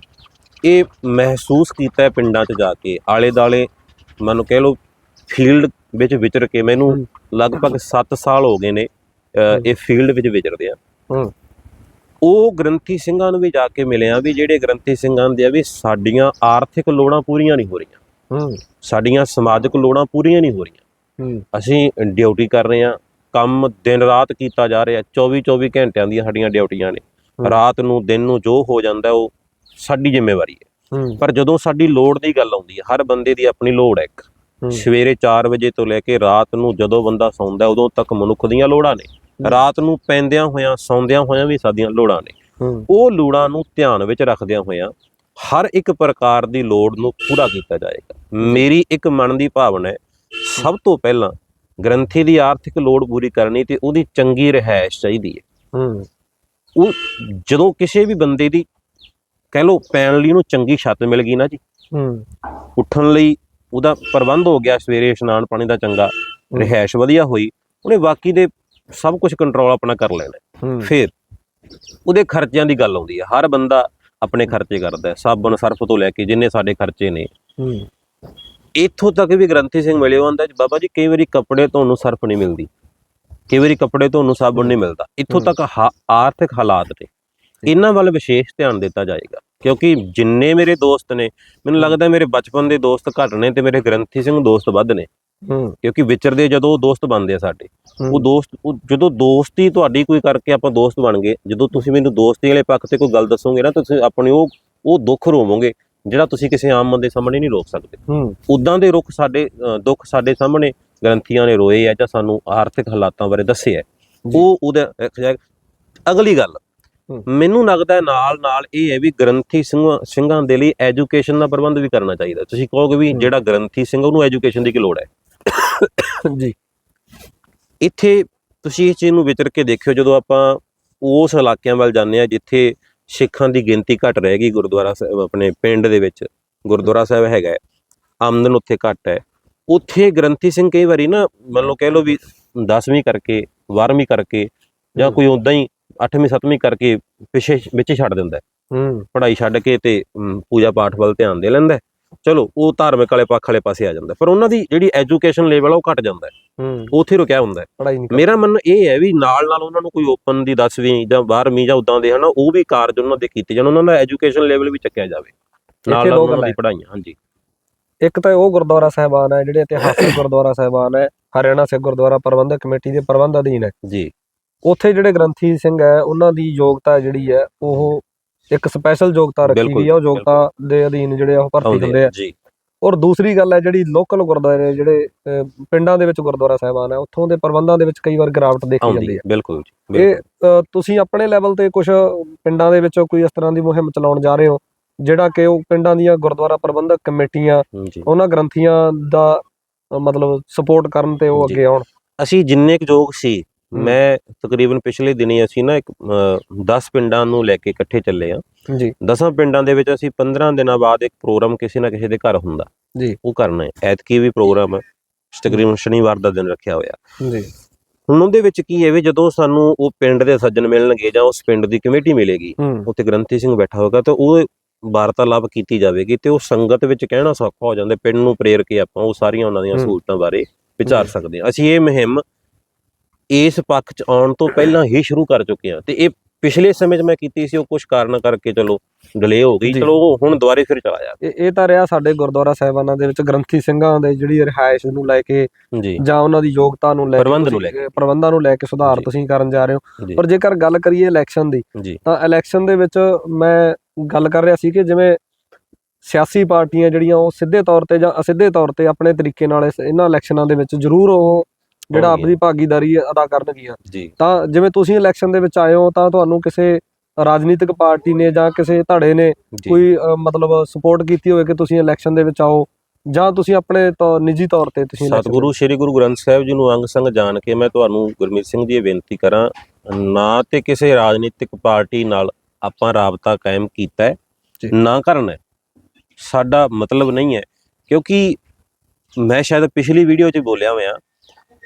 ਇਹ ਮਹਿਸੂਸ ਕੀਤਾ ਪਿੰਡਾਂ 'ਚ ਜਾ ਕੇ ਆਲੇ ਦਾਲੇ ਮੈਨੂੰ ਕਹਿ ਲਓ ਫੀਲਡ ਵਿੱਚ ਵਿਚਰ ਕੇ ਮੈਨੂੰ। ਲਗਭਗ 7 ਸਾਲ ਹੋ ਗਏ ਨੇ ਇਹ ਫੀਲਡ ਵਿੱਚ ਵਿਚਰਦੇ ਆ ਹੂੰ ਉਹ ਗ੍ਰੰਥੀ ਸਿੰਘਾਂ ਨੂੰ ਵੀ ਜਾ ਕੇ ਮਿਲਿਆ ਵੀ ਜਿਹੜੇ ਗ੍ਰੰਥੀ ਸਿੰਘਾਂ ਦੇ ਆ ਵੀ ਸਾਡੀਆਂ ਆਰਥਿਕ ਲੋੜਾਂ ਪੂਰੀਆਂ ਨਹੀਂ ਹੋ ਰਹੀਆਂ। ਹੂੰ। ਸਾਡੀਆਂ ਸਮਾਜਿਕ ਲੋੜਾਂ ਪੂਰੀਆਂ ਨਹੀਂ ਹੋ ਰਹੀਆਂ। ਹੂੰ। ਅਸੀਂ ਡਿਊਟੀ ਕਰ ਰਹੇ ਹਾਂ ਕੰਮ ਦਿਨ ਰਾਤ ਕੀਤਾ ਜਾ ਰਿਹਾ 24 24 ਘੰਟਿਆਂ ਦੀਆਂ ਸਾਡੀਆਂ ਡਿਊਟੀਆਂ ਨੇ। ਰਾਤ ਨੂੰ ਦਿਨ ਨੂੰ ਜੋ ਹੋ ਜਾਂਦਾ ਉਹ ਸਾਡੀ ਜ਼ਿੰਮੇਵਾਰੀ ਹੈ। ਪਰ ਜਦੋਂ ਸਾਡੀ ਲੋੜ ਦੀ ਗੱਲ ਆਉਂਦੀ ਹੈ ਹਰ ਬੰਦੇ ਦੀ ਆਪਣੀ ਲੋੜ ਹੈ ਇੱਕ। ਸਵੇਰੇ 4 ਵਜੇ ਤੋਂ ਲੈ ਕੇ ਰਾਤ ਨੂੰ ਜਦੋਂ ਬੰਦਾ ਸੌਂਦਾ ਉਦੋਂ ਤੱਕ ਮਨੁੱਖ ਦੀਆਂ ਲੋੜਾਂ ਨੇ। ਰਾਤ ਨੂੰ ਪੈਂਦਿਆਂ ਹੋਇਆਂ ਸੌਂਦਿਆਂ ਹੋਇਆਂ ਵੀ ਸਾਡੀਆਂ ਲੋੜਾਂ ਨੇ। ਉਹ ਲੋੜਾਂ ਨੂੰ ਧਿਆਨ ਵਿੱਚ ਰੱਖਦਿਆਂ ਹੋਇਆਂ ਹਰ ਇੱਕ ਪ੍ਰਕਾਰ ਦੀ ਲੋੜ ਨੂੰ ਪੂਰਾ ਕੀਤਾ ਜਾਏਗਾ। ਮੇਰੀ ਇੱਕ ਮਨ ਦੀ ਭਾਵਨਾ ਹੈ ਸਭ ਤੋਂ ਪਹਿਲਾਂ ਗ੍ਰੰਥੀ ਦੀ ਆਰਥਿਕ ਲੋੜ ਪੂਰੀ ਕਰਨੀ ਤੇ ਉਹਦੀ ਚੰਗੀ ਰਹਿائش ਚਾਹੀਦੀ ਹੈ। ਉਹ ਜਦੋਂ ਕਿਸੇ ਵੀ ਬੰਦੇ ਦੀ ਕਹਿ ਲੋ ਪੈਣ ਲਈ ਉਹਨੂੰ ਚੰਗੀ ਛੱਤ ਮਿਲ ਗਈ ਨਾ ਜੀ। ਉੱਠਣ ਲਈ ਉਹਦਾ ਪ੍ਰਬੰਧ ਹੋ ਗਿਆ ਸਵੇਰੇ ਇਸ਼ਨਾਨ ਪਾਣੀ ਦਾ ਚੰਗਾ ਰਹਿائش ਵਧੀਆ ਹੋਈ ਉਹਨੇ ਬਾਕੀ ਦੇ ਸਭ ਕੁਝ ਕੰਟਰੋਲ ਆਪਣਾ ਕਰ ਲੈਣਾ ਫਿਰ ਉਹਦੇ ਖਰਚਿਆਂ ਦੀ ਗੱਲ ਆਉਂਦੀ ਹੈ। ਹਰ ਬੰਦਾ ਆਪਣੇ ਖਰਚੇ ਕਰਦਾ ਹੈ। ਸਾਬਣ ਸਰਫ ਤੋਂ ਲੈ ਕੇ ਜਿੰਨੇ ਸਾਡੇ ਖਰਚੇ ਨੇ। ਇੱਥੋਂ ਤੱਕ ਵੀ ਗ੍ਰੰਥੀ ਸਿੰਘ ਮਿਲਿਓ ਆਂਦਾ ਜੀ। ਬਾਬਾ ਜੀ ਕਈ ਵਾਰੀ ਕੱਪੜੇ ਤੁਹਾਨੂੰ ਸਰਫ ਨਹੀਂ ਮਿਲਦੀ। ਕਈ ਵਾਰੀ ਕੱਪੜੇ ਤੁਹਾਨੂੰ ਸਾਬਣ ਨਹੀਂ ਮਿਲਦਾ। ਇੱਥੋਂ। ਤੱਕ ਆਰਥਿਕ ਹਾਲਾਤ ਨੇ। ਇਹਨਾਂ ਵੱਲ ਵਿਸ਼ੇਸ਼ ਧਿਆਨ ਦਿੱਤਾ ਜਾਏਗਾ। ਕਿਉਂਕਿ ਜਿੰਨੇ ਮੇਰੇ ਦੋਸਤ ਨੇ ਮੈਨੂੰ ਲੱਗਦਾ ਮੇਰੇ ਬਚਪਨ ਦੇ ਦੋਸਤ ਘੱਟ ਨੇ ਤੇ ਮੇਰੇ ਗ੍ਰੰਥੀ ਸਿੰਘ ਦੋਸਤ ਵੱਧ ਨੇ। ਕਿਉਂਕਿ ਵਿਚਰਦੇ ਜਦੋਂ ਦੋਸਤ ਬਣਦੇ ਆ ਸਾਡੇ ਉਹ ਦੋਸਤ ਉਹ ਜਦੋਂ ਦੋਸਤੀ ਤੁਹਾਡੀ ਕੋਈ ਕਰਕੇ ਆਪਾਂ ਦੋਸਤ ਬਣ ਗਏ ਜਦੋਂ ਤੁਸੀਂ ਮੈਨੂੰ ਦੋਸਤੀ ਵਾਲੇ ਪੱਖ ਤੇ ਕੋਈ ਗੱਲ ਦੱਸੋਗੇ ਨਾ ਤੁਸੀਂ ਆਪਣੀ ਉਹ ਉਹ ਦੁੱਖ ਰੋਵੋਗੇ ਜਿਹੜਾ ਤੁਸੀਂ ਕਿਸੇ ਆਮ ਬੰਦੇ ਸਾਹਮਣੇ ਨਹੀਂ ਰੋਕ ਸਕਦੇ। ਉਦਾਂ ਦੇ ਰੁੱਖ ਸਾਡੇ ਦੁੱਖ ਸਾਡੇ ਸਾਹਮਣੇ ਗ੍ਰੰਥੀਆਂ ਨੇ ਰੋਏ ਆ ਜਾਂ ਸਾਨੂੰ ਆਰਥਿਕ ਹਾਲਾਤਾਂ ਬਾਰੇ ਦੱਸਿਆ। ਉਹ ਉਹਦਾ ਅਗਲੀ ਗੱਲ। ਮੈਨੂੰ ਲੱਗਦਾ ਹੈ ਨਾਲ ਨਾਲ ਇਹ ਹੈ ਵੀ ਗ੍ਰੰਥੀ ਸਿੰਘਾਂ ਸਿੰਘਾਂ ਦੇ ਲਈ ਐਜੂਕੇਸ਼ਨ ਦਾ ਪ੍ਰਬੰਧ ਵੀ ਕਰਨਾ ਚਾਹੀਦਾ। ਤੁਸੀਂ ਕਹੋਗੇ ਵੀ। ਜਿਹੜਾ ਗ੍ਰੰਥੀ ਸਿੰਘ ਉਹਨੂੰ ਐਜੂਕੇਸ਼ਨ ਦੀ ਕੀ ਲੋੜ ਹੈ? ਜੀ ਇੱਥੇ ਤੁਸੀਂ ਇਸ ਚੀਜ਼ ਨੂੰ ਵਿਚਰ ਕੇ ਦੇਖਿਓ ਜਦੋਂ ਆਪਾਂ ਉਸ ਇਲਾਕਿਆਂ ਵੱਲ ਜਾਂਦੇ ਆ ਜਿੱਥੇ ਸਿੱਖਾਂ ਦੀ ਗਿਣਤੀ ਘਟ ਰਹੇਗੀ ਗੁਰਦੁਆਰਾ ਸਾਹਿਬ ਆਪਣੇ ਪਿੰਡ ਦੇ ਵਿੱਚ ਗੁਰਦੁਆਰਾ ਸਾਹਿਬ ਹੈਗਾ ਆਮਦਨ ਉੱਥੇ ਘੱਟ ਹੈ ਉੱਥੇ ਗ੍ਰੰਥੀ ਸਿੰਘ ਕਈ ਵਾਰੀ ਨਾ ਮੰਨ ਲਓ ਕਹਿ ਲਓ ਵੀ 10ਵੀਂ ਕਰਕੇ 12ਵੀਂ ਕਰਕੇ ਜਾਂ। ਕੋਈ ਉਦਾਂ ਹੀ 8ਵੀਂ 7ਵੀਂ ਕਰਕੇ ਪਿੱਛੇ ਵਿੱਚ ਛੱਡ ਦਿੰਦਾ ਹੈ। ਪੜ੍ਹਾਈ ਛੱਡ ਕੇ ਤੇ ਪੂਜਾ ਪਾਠ ਵੱਲ ਧਿਆਨ ਦੇ ਲੈਂਦਾ। ਚਲੋ ਉਹ ਧਾਰਮਿਕ ਵਾਲੇ ਪੱਖ ਵਾਲੇ ਪਾਸੇ ਆ ਜਾਂਦਾ। ਪਰ ਉਹਨਾਂ ਦੀ ਜਿਹੜੀ ਐਜੂਕੇਸ਼ਨ ਲੈਵਲ ਉਹ ਘਟ ਜਾਂਦਾ ਹੈ। ਉੱਥੇ ਰੁਕਿਆ ਹੁੰਦਾ ਹੈ। ਮੇਰਾ ਮੰਨ ਇਹ ਹੈ ਵੀ ਨਾਲ ਨਾਲ ਉਹਨਾਂ ਨੂੰ ਕੋਈ ਓਪਨ ਦੀ 10ਵੀਂ ਜਾਂ 12ਵੀਂ ਜਾਂ ਉਦਾਂ ਦੇ ਹਨਾ ਉਹ ਵੀ ਕਾਰਜ ਉਹਨਾਂ ਦੇ ਕੀਤੇ ਜਾਣ ਉਹਨਾਂ ਦਾ ਐਜੂਕੇਸ਼ਨ ਲੈਵਲ ਵੀ ਚੱਕਿਆ ਜਾਵੇ। ਨਾਲ ਨਾਲ ਉਹਨਾਂ ਦੀ ਪੜ੍ਹਾਈਆਂ ਹਾਂਜੀ। ਇੱਕ ਤਾਂ ਉਹ ਗੁਰਦੁਆਰਾ ਸਾਹਿਬਾਨ ਹੈ ਜਿਹੜੇ ਇਤਿਹਾਸਿਕ [COUGHS] ਗੁਰਦੁਆਰਾ ਸਾਹਿਬਾਨ ਹੈ ਹਰਿਆਣਾ ਸਿੱਖ ਗੁਰਦੁਆਰਾ ਪ੍ਰਬੰਧਕ ਕਮੇਟੀ ਦੇ ਪ੍ਰਬੰਧ ਅਧੀਨ ਹੈ। ਜੀ। ਉੱਥੇ ਜਿਹੜੇ ਗ੍ਰੰਥੀ ਸਿੰਘ ਹੈ ਉਹਨਾਂ ਦੀ ਯੋਗਤਾ ਜਿਹੜੀ ਹੈ ਉਹ ਇੱਕ ਸਪੈਸ਼ਲ ਯੋਗਤਾ ਰੱਖੀ ਗਈ ਹੈ ਉਹ ਯੋਗਤਾ ਦੇ ਅਧੀਨ ਜਿਹੜੇ ਆ ਉਹ ਭਰਤੀ ਹੁੰਦੇ ਆ। ਆ ਜੀ। ਔਰ ਦੂਸਰੀ ਗੱਲ ਹੈ ਜਿਹੜੀ ਲੋਕਲ ਗੁਰਦੁਆਰੇ ਜਿਹੜੇ ਪਿੰਡਾਂ ਦੇ ਵਿੱਚ ਗੁਰਦੁਆਰਾ ਸਾਹਿਬਾਨ ਹੈ ਉੱਥੋਂ ਦੇ ਪ੍ਰਬੰਧਾਂ ਦੇ ਵਿੱਚ ਕਈ ਵਾਰ ਗਿਰਾਵਟ ਦੇਖੀ ਜਾਂਦੀ ਹੈ ਬਿਲਕੁਲ ਜੀ ਇਹ ਤੁਸੀਂ ਆਪਣੇ ਲੈਵਲ ਤੇ ਕੁਝ ਪਿੰਡਾਂ ਦੇ ਵਿੱਚੋਂ ਕੋਈ ਇਸ ਤਰ੍ਹਾਂ ਦੀ ਮੁਹਿੰਮ ਚਲਾਉਣ ਜਾ ਰਹੇ ਹੋ ਜਿਹੜਾ ਕਿ ਉਹ ਪਿੰਡਾਂ ਦੀਆਂ ਗੁਰਦੁਆਰਾ ਪ੍ਰਬੰਧਕ ਕਮੇਟੀਆਂ ਉਹਨਾਂ ਗ੍ਰੰਥੀਆਂ ਦਾ ਮਤਲਬ ਸਪੋਰਟ ਕਰਨ ਤੇ ਉਹ। ਅੱਗੇ ਆਉਣ? ਅਸੀਂ ਜਿੰਨੇ ਕੁ ਯੋਗ ਸੀ। ਮੈਂ ਤਕਰੀਬਨ ਪਿਛਲੇ ਦਿਨੀ ਅਸੀਂ ਨਾ ਇੱਕ 10 ਪਿੰਡਾਂ ਨੂੰ ਲੈ ਕੇ ਇਕੱਠੇ ਚੱਲੇ ਆ। ਜੀ। 10 ਪਿੰਡਾਂ ਦੇ ਵਿੱਚ ਅਸੀਂ 15 ਦਿਨਾਂ ਬਾਅਦ ਇੱਕ ਪ੍ਰੋਗਰਾਮ ਕਿਸੇ ਨਾ ਕਿਸੇ ਦੇ ਘਰ ਹੁੰਦਾ। ਜੀ। ਉਹ ਕਰਨਾ ਹੈ। ਐਤਕੀ ਵੀ ਪ੍ਰੋਗਰਾਮ ਹੈ। ਤਕਰੀਬਨ ਸ਼ਨੀਵਾਰ ਦਾ ਦਿਨ ਰੱਖਿਆ ਹੋਇਆ। ਜੀ। ਹੁਣ ਉਹਦੇ ਵਿੱਚ ਕੀ ਹੈ ਵੀ ਜਦੋਂ ਸਾਨੂੰ ਉਹ ਪਿੰਡ ਦੇ ਸੱਜਣ ਮਿਲਣਗੇ ਜਾਂ ਉਸ ਪਿੰਡ ਦੀ ਕਮੇਟੀ ਮਿਲੇਗੀ ਉੱਥੇ ਗ੍ਰੰਥੀ ਸਿੰਘ ਬੈਠਾ ਹੋਗਾ ਤਾਂ ਉਹ ਵਾਰਤਾਲਾਪ ਕੀਤੀ ਜਾਵੇਗੀ ਤੇ ਉਹ ਸੰਗਤ ਵਿੱਚ ਕਹਿਣਾ ਸੌਖਾ ਹੋ ਜਾਂਦਾ ਪਿੰਡ ਨੂੰ ਪ੍ਰੇਰ ਕੇ ਆਪਾਂ ਉਹ ਸਾਰੀਆਂ ਉਹਨਾਂ ਦੀਆਂ। ਸਹੂਲਤਾਂ ਬਾਰੇ ਵਿਚਾਰ। ਸਕਦੇ ਹਾਂ। ਅਸੀਂ ਇਹ ਮੁਹਿੰਮ ਇਸ ਪੱਖ 'ਚ ਆਉਣ ਤੋਂ ਪਹਿਲਾਂ ਹੀ ਸ਼ੁਰੂ ਕਰ ਚੁੱਕੇ ਹਾਂ। ਤੇ ਇਹ ਪਿਛਲੇ ਸਮੇਂ 'ਚ ਮੈਂ ਕੀਤੀ ਸੀ ਉਹ ਕੁਝ ਕਾਰਨਾਂ ਕਰਕੇ ਚਲੋ ਡਿਲੇ ਹੋ ਗਈ। ਚਲੋ ਉਹ ਹੁਣ ਦੁਬਾਰੇ ਫਿਰ ਚਲਾ ਜਾ ਇਹ ਇਹ ਤਾਂ ਰਿਹਾ ਸਾਡੇ ਗੁਰਦੁਆਰਾ ਸਾਹਿਬਾਨਾਂ ਦੇ ਵਿੱਚ ਗ੍ਰੰਥੀ ਸਿੰਘਾਂ ਦੇ ਜਿਹੜੀ ਰਿਹਾਇਸ਼ ਨੂੰ ਲੈ ਕੇ ਜੀ। ਉਹਨਾਂ ਦੀ ਯੋਗਤਾ ਨੂੰ ਲੈ ਕੇ ਪ੍ਰਬੰਧ ਨੂੰ ਲੈ ਅ, ਪ੍ਰਬੰਧਾਂ ਨੂੰ ਲੈ ਕੇ ਸੁਧਾਰ। ਤੁਸੀਂ ਕਰਨ ਜਾ ਰਹੇ ਹੋ। ਪਰ ਜੇਕਰ ਗੱਲ ਕਰੀਏ ਇਲੈਕਸ਼ਨ ਦੀ ਤਾਂ ਇਲੈਕਸ਼ਨ ਦੇ ਵਿੱਚ ਮੈਂ ਗੱਲ ਕਰ ਰਿਹਾ ਸੀ ਕਿ ਜਿਵੇਂ ਸਿਆਸੀ ਪਾਰਟੀਆਂ ਜਿਹੜੀਆਂ ਉਹ ਸਿੱਧੇ ਤੌਰ ਤੇ ਜਾਂ ਅਸਿੱਧੇ ਤੌਰ ਤੇ ਆਪਣੇ ਤਰੀਕੇ ਨਾਲ ਇਹਨਾਂ ਇਲੈਕਸ਼ਨਾਂ ਦੇ ਵਿੱਚ ਜ਼ਰੂਰ ਉਹ ਜਿਹੜਾ। ਆਪਣੀ ਭਾਗੀਦਾਰੀ ਅਦਾ ਕਰਨਗੀਆਂ ਜੀ ਤਾਂ ਜਿਵੇਂ ਤੁਸੀਂ ਇਲੈਕਸ਼ਨ ਦੇ ਵਿੱਚ ਆਏ ਹੋ ਤਾਂ ਤੁਹਾਨੂੰ ਕਿਸੇ ਰਾਜਨੀਤਿਕ ਪਾਰਟੀ ਨੇ ਜਾਂ ਕਿਸੇ ਧੜੇ ਨੇ ਕੋਈ ਮਤਲਬ ਸਪੋਰਟ ਕੀਤੀ ਹੋਵੇ ਕਿ ਤੁਸੀਂ ਇਲੈਕਸ਼ਨ ਦੇ ਵਿੱਚ ਆਓ ਜਾਂ ਤੁਸੀਂ ਆਪਣੇ ਨਿੱਜੀ ਤੌਰ ਤੇ ਤੁਸੀਂ ਸਤਿਗੁਰੂ ਸ੍ਰੀ ਗੁਰੂ ਗ੍ਰੰਥ ਸਾਹਿਬ ਜੀ ਨੂੰ ਅੰਗ ਸੰਗ ਜਾਣ ਕੇ ਮੈਂ ਤੁਹਾਨੂੰ ਗੁਰਮੀਤ ਸਿੰਘ ਜੀ ਇਹ ਬੇਨਤੀ ਕਰਾਂ ਨਾ ਤੇ ਕਿਸੇ ਰਾਜਨੀਤਿਕ ਪਾਰਟੀ ਨਾਲ ਆਪਾਂ ਰਾਬਤਾ ਕਾਇਮ ਕੀਤਾ ਹੈ। ਨਾ ਕਰਨਾ। ਸਾਡਾ ਮਤਲਬ ਨਹੀਂ ਹੈ ਕਿਉਂਕਿ ਮੈਂ ਸ਼ਾਇਦ ਪਿਛਲੀ ਵੀਡੀਓ 'ਚ ਬੋਲਿਆ ਹੋਇਆ